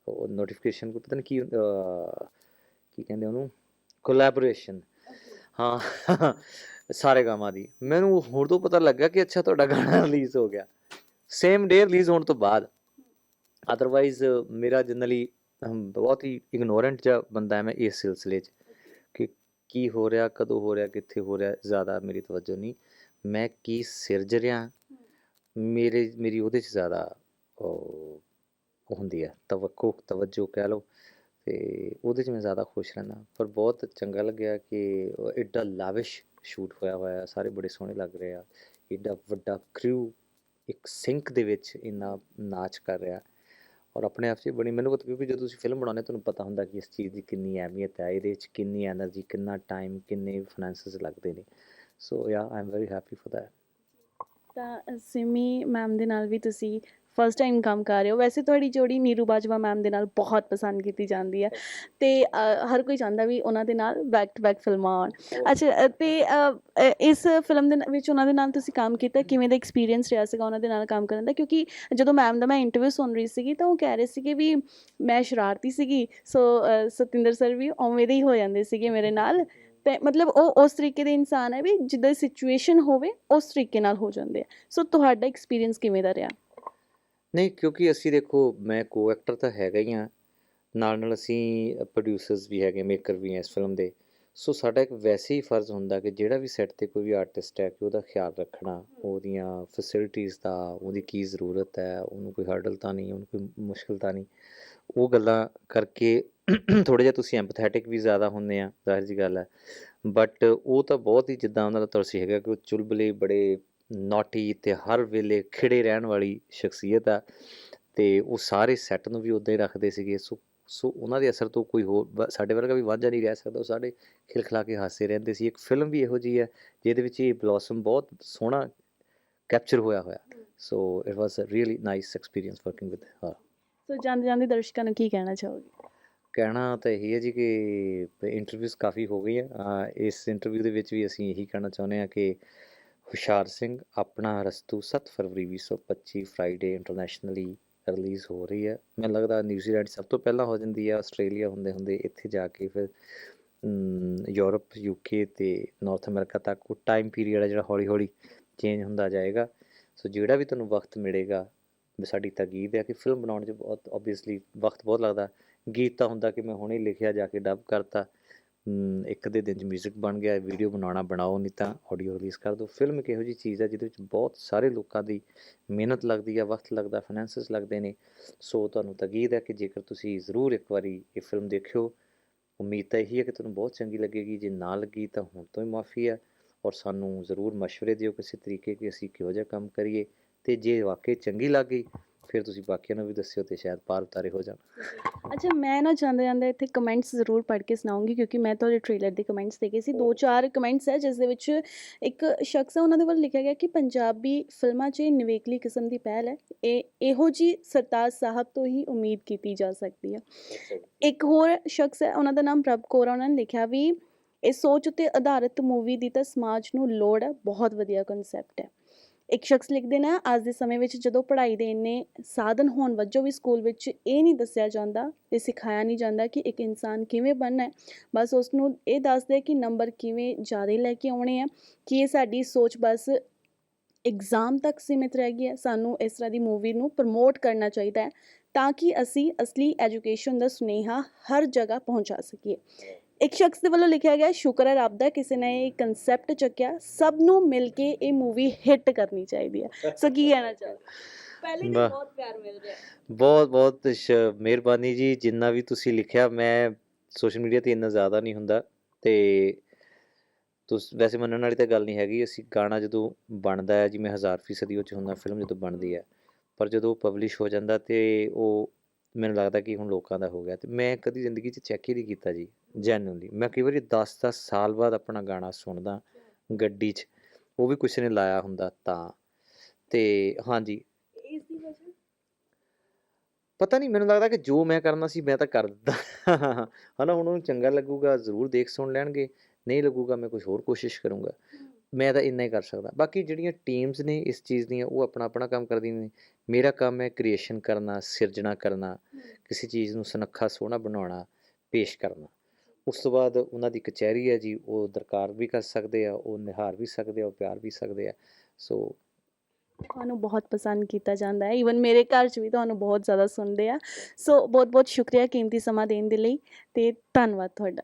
ਉਹ ਨੋਟੀਫਿਕੇਸ਼ਨ ਕੋਈ ਪਤਾ ਨਹੀਂ ਕੀ ਕੀ ਕਹਿੰਦੇ ਉਹਨੂੰ? ਕੋਲੈਬੋਰੇਸ਼ਨ ਹਾਂ, ਸਾਰੇ ਗਾਵਾਂ ਦੀ। ਮੈਨੂੰ ਹੁਣ ਤੋਂ ਪਤਾ ਲੱਗਾ ਕਿ ਅੱਛਾ ਤੁਹਾਡਾ ਗਾਣਾ ਰਿਲੀਜ਼ ਹੋ ਗਿਆ। ਸੇਮ ਡੇ ਰਿਲੀਜ਼ ਹੋਣ ਤੋਂ ਬਾਅਦ। ਅਦਰਵਾਈਜ਼ ਮੇਰਾ ਜਨਰਲੀ ਬਹੁਤ ਹੀ ਇਗਨੋਰੈਂਟ ਜਿਹਾ ਬੰਦਾ ਹੈ ਮੈਂ ਇਸ ਸਿਲਸਿਲੇ 'ਚ ਕਿ ਕੀ ਹੋ ਰਿਹਾ, ਕਦੋਂ ਹੋ ਰਿਹਾ, ਕਿੱਥੇ ਹੋ ਰਿਹਾ, ਜ਼ਿਆਦਾ ਮੇਰੀ ਤਵੱਜੋ ਨਹੀਂ। ਮੈਂ ਕੀ ਸਿਰਜ ਰਿਹਾ, ਮੇਰੇ, ਮੇਰੀ ਉਹਦੇ 'ਚ ਜ਼ਿਆਦਾ ਉਹ ਹੁੰਦੀ ਹੈ ਤਵੱਕੋ, ਤਵੱਜੋ ਕਹਿ ਲਓ। ਤੇ ਉਹਦੇ 'ਚ ਮੈਂ ਜ਼ਿਆਦਾ ਖੁਸ਼ ਰਹਿੰਦਾ, ਪਰ ਬਹੁਤ ਚੰਗਾ ਲੱਗਿਆ ਕਿ ਐਡਾ ਲਾਵਿਸ਼ ਸ਼ੂਟ ਹੋਇਆ ਹੋਇਆ, ਸਾਰੇ ਬੜੇ ਸੋਹਣੇ ਲੱਗ ਰਹੇ ਆ। ਐਡਾ ਵੱਡਾ ਕ੍ਰਿਊ ਇੱਕ ਸਿੰਕ ਦੇ ਵਿੱਚ ਇੰਨਾ ਨਾਚ ਕਰ ਰਿਹਾ। ਔਰ ਆਪਣੇ ਆਪ 'ਚ ਬੜੀ ਮੈਨੂੰ ਪਤਾ ਕਿਉਂਕਿ ਜਦੋਂ ਤੁਸੀਂ ਫਿਲਮ ਬਣਾਉਂਦੇ ਤੁਹਾਨੂੰ ਪਤਾ ਹੁੰਦਾ ਕਿ ਇਸ ਚੀਜ਼ ਦੀ ਕਿੰਨੀ ਅਹਿਮੀਅਤ ਹੈ, ਇਹਦੇ 'ਚ ਕਿੰਨੀ એનર્ਜੀ ਕਿੰਨਾ ਟਾਈਮ ਕਿੰਨੇ ਫਾਈਨੈਂਸਸ ਲੱਗਦੇ ਨੇ। So yeah I'm very happy for that ਤਾਂ ਸਿਮੀ ਮੈਮ ਦੇ ਨਾਲ ਵੀ ਤੁਸੀਂ ਫਸਟ ਟਾਈਮ ਕੰਮ ਕਰ ਰਹੇ ਹੋ। ਵੈਸੇ ਤੁਹਾਡੀ ਜੋੜੀ ਨੀਰੂ ਬਾਜਵਾ ਮੈਮ ਦੇ ਨਾਲ ਬਹੁਤ ਪਸੰਦ ਕੀਤੀ ਜਾਂਦੀ ਹੈ। ਤੇ ਹਰ ਕੋਈ ਚਾਹੁੰਦਾ ਵੀ ਉਹਨਾਂ ਦੇ ਨਾਲ ਬੈਕ ਟੂ ਬੈਕ ਫਿਲਮਾਂ ਆਉਣ। ਅੱਛਾ ਅ, ਤੇ ਇਸ ਫਿਲਮ ਦੇ ਵਿੱਚ ਉਹਨਾਂ ਦੇ ਨਾਲ ਤੁਸੀਂ ਕੰਮ ਕੀਤਾ ਕਿਵੇਂ ਦਾ ਐਕਸਪੀਰੀਅੰਸ ਰਿਹਾ ਸੀਗਾ ਉਹਨਾਂ ਦੇ ਨਾਲ ਕੰਮ ਕਰਨ ਦਾ? ਕਿਉਂਕਿ ਜਦੋਂ ਮੈਮ ਦਾ ਮੈਂ ਇੰਟਰਵਿਊ ਸੁਣ ਰਹੀ ਸੀਗੀ ਤਾਂ ਉਹ ਕਹਿ ਰਹੇ ਸੀਗੇ ਵੀ ਮੈਂ ਸ਼ਰਾਰਤੀ ਸੀਗੀ ਸੋ ਸਤਿੰਦਰ ਸਰ ਵੀ ਉਵੇਂ ਦੇ ਹੀ ਹੋ ਜਾਂਦੇ ਸੀਗੇ ਮੇਰੇ ਨਾਲ। ਤੇ ਮਤਲਬ ਉਹ ਉਸ ਤਰੀਕੇ ਦੇ ਇਨਸਾਨ ਹੈ ਵੀ ਜਿੱਦਾਂ ਸਿਚੁਏਸ਼ਨ ਹੋਵੇ ਉਸ ਤਰੀਕੇ ਨਾਲ ਹੋ ਜਾਂਦੇ ਆ। ਸੋ ਤੁਹਾਡਾ ਐਕਸਪੀਰੀਅੰਸ ਕਿਵੇਂ ਦਾ ਰਿਹਾ? ਨਹੀਂ, ਕਿਉਂਕਿ ਅਸੀਂ ਦੇਖੋ, ਮੈਂ ਕੋ ਐਕਟਰ ਤਾਂ ਹੈਗਾ ਹੀ ਆ ਨਾਲ ਨਾਲ ਅਸੀਂ ਪ੍ਰੋਡਿਊਸਰਸ ਵੀ ਹੈਗੇ ਮੇਕਰ ਵੀ ਆ ਇਸ ਫਿਲਮ ਦੇ। ਸੋ ਸਾਡਾ ਇੱਕ ਵੈਸੇ ਹੀ ਫਰਜ਼ ਹੁੰਦਾ ਕਿ ਜਿਹੜਾ ਵੀ ਸੈੱਟ ਤੇ ਕੋਈ ਵੀ ਆਰਟਿਸਟ ਹੈ, ਕਿ ਉਹਦਾ ਖਿਆਲ ਰੱਖਣਾ, ਉਹਦੀਆਂ ਫੈਸਿਲਿਟੀਆਂ ਦਾ, ਉਹਦੀ ਕੀ ਜ਼ਰੂਰਤ ਹੈ, ਉਹਨੂੰ ਕੋਈ ਹਰਡਲ ਤਾਂ ਨਹੀਂ, ਉਹਨੂੰ ਕੋਈ ਮੁਸ਼ਕਲ ਤਾਂ ਨਹੀਂ। ਉਹ ਗੱਲਾਂ ਕਰਕੇ ਥੋੜਾ ਜਿਹਾ ਤੁਸੀਂ ਐਮਪੈਥੈਟਿਕ ਵੀ ਜ਼ਿਆਦਾ ਹੁੰਦੇ ਆ ਜ਼ਾਹਿਰ ਜੀ ਗੱਲ ਹੈ। ਬਟ ਉਹ ਤਾਂ ਬਹੁਤ ਹੀ ਜਿੱਦਾਂ ਉਹਨਾਂ ਦਾ ਤਰਸ ਹੈਗਾ ਕਿ ਉਹ ਚੁਲਬਲੇ ਬੜੇ ਨੋਟੀ ਤੇ ਹਰ ਵੇਲੇ ਖਿੜੇ ਰਹਿਣ ਵਾਲੀ ਸ਼ਖਸੀਅਤ ਆ ਤੇ ਉਹ ਸਾਰੇ ਸੈੱਟ ਨੂੰ ਵੀ ਉਦਾਂ ਹੀ ਰੱਖਦੇ ਸੀਗੇ ਸੋ ਸੋ ਉਹਨਾਂ ਦੇ ਅਸਰ ਤੋਂ ਕੋਈ ਹੋਰ ਸਾਡੇ ਵਰਗਾ ਵੀ ਵਾਂਝਾ ਨਹੀਂ ਰਹਿ ਸਕਦਾ ਉਹ ਸਾਡੇ ਖਿਲਖਲਾ ਕੇ ਹਾਸੇ ਰਹਿੰਦੇ ਸੀ। ਇੱਕ ਫਿਲਮ ਵੀ ਇਹੋ ਜਿਹੀ ਹੈ ਜਿਹਦੇ ਵਿੱਚ ਇਹ ਬਲੌਸਮ ਬਹੁਤ ਸੋਹਣਾ ਕੈਪਚਰ ਹੋਇਆ ਹੋਇਆ। So it was a really nice experience working with her. So ਜਾਂਦੇ ਜਾਂਦੇ ਦਰਸ਼ਕਾਂ ਨੂੰ ਕੀ ਕਹਿਣਾ ਚਾਹੋਗੇ? ਕਹਿਣਾ ਤਾਂ ਇਹੀ ਹੈ ਜੀ ਕਿ ਇੰਟਰਵਿਊਜ਼ ਕਾਫੀ ਹੋ ਗਈਆਂ। ਇਸ ਇੰਟਰਵਿਊ ਦੇ ਵਿੱਚ ਵੀ ਅਸੀਂ ਇਹੀ ਕਹਿਣਾ ਚਾਹੁੰਦੇ ਹਾਂ ਕਿ ਹੁਸ਼ਿਆਰ ਸਿੰਘ, ਆਪਣਾ ਰਸਤੂ 7 ਫਰਵਰੀ 2025 ਫਰਾਈਡੇ ਇੰਟਰਨੈਸ਼ਨਲੀ ਰਿਲੀਜ਼ ਹੋ ਰਹੀ ਹੈ। ਮੈਨੂੰ ਲੱਗਦਾ ਨਿਊਜ਼ੀਲੈਂਡ ਸਭ ਤੋਂ ਪਹਿਲਾਂ ਹੋ ਜਾਂਦੀ ਹੈ, ਆਸਟ੍ਰੇਲੀਆ ਹੁੰਦੇ ਹੁੰਦੇ ਇੱਥੇ ਜਾ ਕੇ ਫਿਰ ਯੂਰਪ ਯੂਕੇ ਤੇ ਨਾਰਥ ਅਮਰੀਕਾ ਤੱਕ ਉਹ ਟਾਈਮ ਪੀਰੀਅਡ ਹੈ ਜਿਹੜਾ ਹੌਲੀ ਹੌਲੀ ਚੇਂਜ ਹੁੰਦਾ ਜਾਏਗਾ। ਸੋ ਜਿਹੜਾ ਵੀ ਤੁਹਾਨੂੰ ਵਕਤ ਮਿਲੇਗਾ, ਵੀ ਸਾਡੀ ਤਕੀਦ ਹੈ ਕਿ ਫਿਲਮ ਬਣਾਉਣ 'ਚ ਬਹੁਤ ਆਬਵੀਅਸਲੀ ਵਕਤ ਬਹੁਤ ਲੱਗਦਾ। ਗੀਤ ਤਾਂ ਹੁੰਦਾ ਕਿ ਮੈਂ ਹੁਣੇ ਲਿਖਿਆ, ਜਾ ਕੇ ਡਬ ਕਰਤਾ। ਇੱਕ ਦੇ ਦਿਨ 'ਚ ਮਿਊਜ਼ਿਕ ਬਣ ਗਿਆ ਵੀਡੀਓ ਬਣਾਉਣਾ ਬਣਾਓ ਨਹੀਂ ਤਾਂ ਆਡੀਓ ਰਿਲੀਜ਼ ਕਰ ਦਿਓ। ਫਿਲਮ ਇੱਕ ਇਹੋ ਜੀ ਚੀਜ਼ ਹੈ ਜਿਹਦੇ ਵਿੱਚ ਬਹੁਤ ਸਾਰੇ ਲੋਕਾਂ ਦੀ ਮਿਹਨਤ ਲੱਗਦੀ ਹੈ ਵਕਤ ਲੱਗਦਾ ਫਾਈਨੈਂਸਸ ਲੱਗਦੇ ਨੇ। ਸੋ ਤੁਹਾਨੂੰ ਤਗੀਦ ਹੈ ਕਿ ਜੇਕਰ ਤੁਸੀਂ ਜ਼ਰੂਰ ਇੱਕ ਵਾਰੀ ਇਹ ਫਿਲਮ ਦੇਖਿਓ, ਉਮੀਦ ਤਾਂ ਇਹੀ ਹੈ ਕਿ ਤੁਹਾਨੂੰ ਬਹੁਤ ਚੰਗੀ ਲੱਗੇਗੀ। ਜੇ ਨਾ ਲੱਗੀ ਤਾਂ ਹੁਣ ਤੋਂ ਹੀ ਮਾਫੀ ਹੈ ਔਰ ਸਾਨੂੰ ਜ਼ਰੂਰ مشਵਰੇ ਦਿਓ ਕਿਸੇ ਤਰੀਕੇ ਕਿ ਅਸੀਂ ਕਿਹੋ ਜਿਹਾ ਕੰਮ ਕਰੀਏ। ਤੇ ਜੇ ਵਾਕਈ ਚੰਗੀ ਲੱਗੀ ਫਿਰ ਤੁਸੀਂ ਬਾਕੀਆਂ ਨੂੰ ਵੀ ਦੱਸਿਓ ਤੇ ਸ਼ਾਇਦ ਪਾਰ ਉਤਾਰੇ ਹੋ ਜਾਣ। ਅੱਛਾ ਮੈਂ ਨਾ ਜਾਂਦੇ ਜਾਂਦੇ ਇੱਥੇ ਕਮੈਂਟਸ ਜ਼ਰੂਰ ਪੜ੍ਹ ਕੇ ਸੁਣਾਉਂਗੀ ਕਿਉਂਕਿ ਮੈਂ ਤੁਹਾਡੇ ਟ੍ਰੇਲਰ ਦੇ ਕਮੈਂਟਸ ਦੇਖੇ ਸੀ। ਦੋ ਚਾਰ ਕਮੈਂਟਸ ਹੈ ਜਿਸ ਦੇ ਵਿੱਚ ਇੱਕ ਸ਼ਖਸ ਹੈ ਉਹਨਾਂ ਦੇ ਵੱਲ ਲਿਖਿਆ ਗਿਆ ਕਿ ਪੰਜਾਬੀ ਫਿਲਮਾਂ 'ਚ ਨਿਵੇਕਲੀ ਕਿਸਮ ਦੀ ਪਹਿਲ ਹੈ। ਇਹ ਇਹੋ ਜੀ ਸਰਤਾਜ ਸਾਹਿਬ ਤੋਂ ਹੀ ਉਮੀਦ ਕੀਤੀ ਜਾ ਸਕਦੀ ਹੈ। ਇੱਕ ਹੋਰ ਸ਼ਖਸ ਹੈ ਉਹਨਾਂ ਦਾ ਨਾਮ ਪ੍ਰਭ ਕੌਰ ਉਹਨਾਂ ਨੇ ਲਿਖਿਆ ਵੀ ਇਹ ਸੋਚ ਉੱਤੇ ਆਧਾਰਿਤ ਮੂਵੀ ਦੀ ਤਾਂ ਸਮਾਜ ਨੂੰ ਲੋੜ ਹੈ ਬਹੁਤ ਵਧੀਆ ਕਨਸੈਪਟ ਹੈ। ਇੱਕ ਸ਼ਖਸ ਲਿਖਦੇ ਨੇ, ਅੱਜ ਦੇ ਸਮੇਂ ਵਿੱਚ ਜਦੋਂ ਪੜ੍ਹਾਈ ਦੇ ਇੰਨੇ ਸਾਧਨ ਹੋਣ ਵਜੋਂ ਵੀ ਸਕੂਲ ਵਿੱਚ ਇਹ ਨਹੀਂ ਦੱਸਿਆ ਜਾਂਦਾ ਤੇ ਸਿਖਾਇਆ ਨਹੀਂ ਜਾਂਦਾ ਕਿ ਇੱਕ ਇਨਸਾਨ ਕਿਵੇਂ ਬਣਨਾ ਹੈ, ਬਸ ਉਸ ਨੂੰ ਇਹ ਦੱਸਦੇ ਕਿ ਨੰਬਰ ਕਿਵੇਂ ਜ਼ਿਆਦਾ ਲੈ ਕੇ ਆਉਣੇ ਆ, ਕਿ ਇਹ ਸਾਡੀ ਸੋਚ ਬਸ ਐਗਜ਼ਾਮ ਤੱਕ ਸੀਮਿਤ ਰਹਿ ਗਈ ਹੈ, ਸਾਨੂੰ ਇਸ ਤਰ੍ਹਾਂ ਦੀ ਮੂਵੀ ਨੂੰ ਪ੍ਰਮੋਟ ਕਰਨਾ ਚਾਹੀਦਾ ਹੈ ਤਾਂ ਕਿ ਅਸੀਂ ਅਸਲੀ ਐਜੂਕੇਸ਼ਨ ਦਾ ਸੁਨੇਹਾ ਹਰ ਜਗ੍ਹਾ ਪਹੁੰਚਾ ਸਕੀਏ। ਇੱਕ ਸ਼ਖਸ ਦੇ ਵੱਲੋਂ ਲਿਖਿਆ ਗਿਆ ਸ਼ੁਕਰ ਹੈ ਰੱਬ ਦਾ ਕਿਸੇ ਨੇ ਇਹ ਕਨਸੈਪਟ ਚੱਕਿਆ ਸਭ ਨੂੰ ਮਿਲ ਕੇ ਇਹ ਮੂਵੀ ਹਿੱਟ ਕਰਨੀ ਚਾਹੀਦੀ ਹੈ। ਸੋ ਕੀ ਕਹਿਣਾ ਚਾਹੋ ਪਹਿਲੇ। ਤਾਂ ਬਹੁਤ ਪਿਆਰ ਮਿਲ ਰਿਹਾ ਬਹੁਤ ਬਹੁਤ ਮਿਹਰਬਾਨੀ ਜੀ ਜਿੰਨਾ ਵੀ ਤੁਸੀਂ ਲਿਖਿਆ ਮੈਂ ਸੋਸ਼ਲ ਮੀਡੀਆ ਤੇ ਇੰਨਾ ਜ਼ਿਆਦਾ ਨਹੀਂ ਹੁੰਦਾ ਤੇ ਤੁਸ ਵੈਸੇ ਮੰਨਣ ਵਾਲੀ ਤਾਂ ਗੱਲ ਨਹੀਂ ਹੈਗੀ ਅਸੀਂ ਗਾਣਾ ਜਦੋਂ ਬਣਦਾ ਹੈ ਜਿਵੇਂ ਹਜ਼ਾਰ ਫੀਸਦੀ ਉਹ ਚ ਹੁੰਦਾ ਫਿਲਮ ਜਦੋਂ ਬਣਦੀ ਹੈ ਪਰ ਜਦੋਂ ਪਬਲਿਸ਼ ਹੋ ਜਾਂਦਾ ਤੇ ਉਹ ਮੈਨੂੰ ਲੱਗਦਾ ਕਿ ਹੁਣ ਲੋਕਾਂ ਦਾ ਹੋ ਗਿਆ ਤੇ ਮੈਂ ਕਦੀ ਜ਼ਿੰਦਗੀ 'ਚ ਚੈੱਕ ਹੀ ਨਹੀਂ ਕੀਤਾ ਜੀ। ਜੈਨੂਨਲੀ ਮੈਂ ਕਈ ਵਾਰੀ 10-10 ਸਾਲ ਬਾਅਦ ਆਪਣਾ ਗਾਣਾ ਸੁਣਦਾ ਗੱਡੀ 'ਚ ਉਹ ਵੀ ਕਿਸੇ ਨੇ ਲਾਇਆ ਹੁੰਦਾ ਤਾਂ। ਤੇ ਹਾਂਜੀ। ਇਸ ਦੀ ਵਜ੍ਹਾ? ਪਤਾ ਨਹੀਂ ਮੈਨੂੰ ਲੱਗਦਾ ਕਿ ਜੋ ਮੈਂ ਕਰਨਾ ਸੀ ਮੈਂ ਤਾਂ ਕਰ ਦਿੱਤਾ। ਹਨਾ ਹੁਣ ਉਹਨੂੰ ਚੰਗਾ ਲੱਗੂਗਾ ਜ਼ਰੂਰ ਦੇਖ ਸੁਣ ਲੈਣਗੇ। ਨਹੀਂ ਲੱਗੂਗਾ ਮੈਂ ਕੁਝ ਹੋਰ ਕੋਸ਼ਿਸ਼ ਕਰੂੰਗਾ। ਮੈਂ ਤਾਂ ਇੰਨਾ ਹੀ ਕਰ ਸਕਦਾ। ਬਾਕੀ ਜਿਹੜੀਆਂ ਟੀਮਸ ਨੇ ਇਸ ਚੀਜ਼ ਦੀਆਂ ਉਹ ਆਪਣਾ ਆਪਣਾ ਕੰਮ ਕਰਦੀਆਂ ਨੇ। ਮੇਰਾ ਕੰਮ ਹੈ ਕ੍ਰੀਏਸ਼ਨ ਕਰਨਾ ਸਿਰਜਣਾ ਕਰਨਾ ਕਿਸੇ ਚੀਜ਼ ਨੂੰ ਸੁਨੱਖਾ ਸੋਹਣਾ ਬਣਾਉਣਾ ਪੇਸ਼ ਕਰਨਾ। ਉਸ ਤੋਂ ਬਾਅਦ ਉਹਨਾਂ ਦੀ ਕਚਹਿਰੀ ਹੈ ਜੀ, ਉਹ ਦਰਕਾਰ ਵੀ ਕਰ ਸਕਦੇ ਆ, ਉਹ ਨਿਹਾਰ ਵੀ ਸਕਦੇ ਆ, ਉਹ ਪਿਆਰ ਵੀ ਸਕਦੇ ਆ, ਸੋ ਤੁਹਾਨੂੰ ਬਹੁਤ ਪਸੰਦ ਕੀਤਾ ਜਾਂਦਾ ਹੈ ਈਵਨ ਮੇਰੇ ਘਰ 'ਚ ਵੀ ਤੁਹਾਨੂੰ ਬਹੁਤ ਜ਼ਿਆਦਾ ਸੁਣਦੇ ਆ, ਸੋ ਬਹੁਤ ਬਹੁਤ ਸ਼ੁਕਰੀਆ ਕੀਮਤੀ ਸਮਾਂ ਦੇਣ ਦੇ ਲਈ ਤੇ ਧੰਨਵਾਦ ਤੁਹਾਡਾ।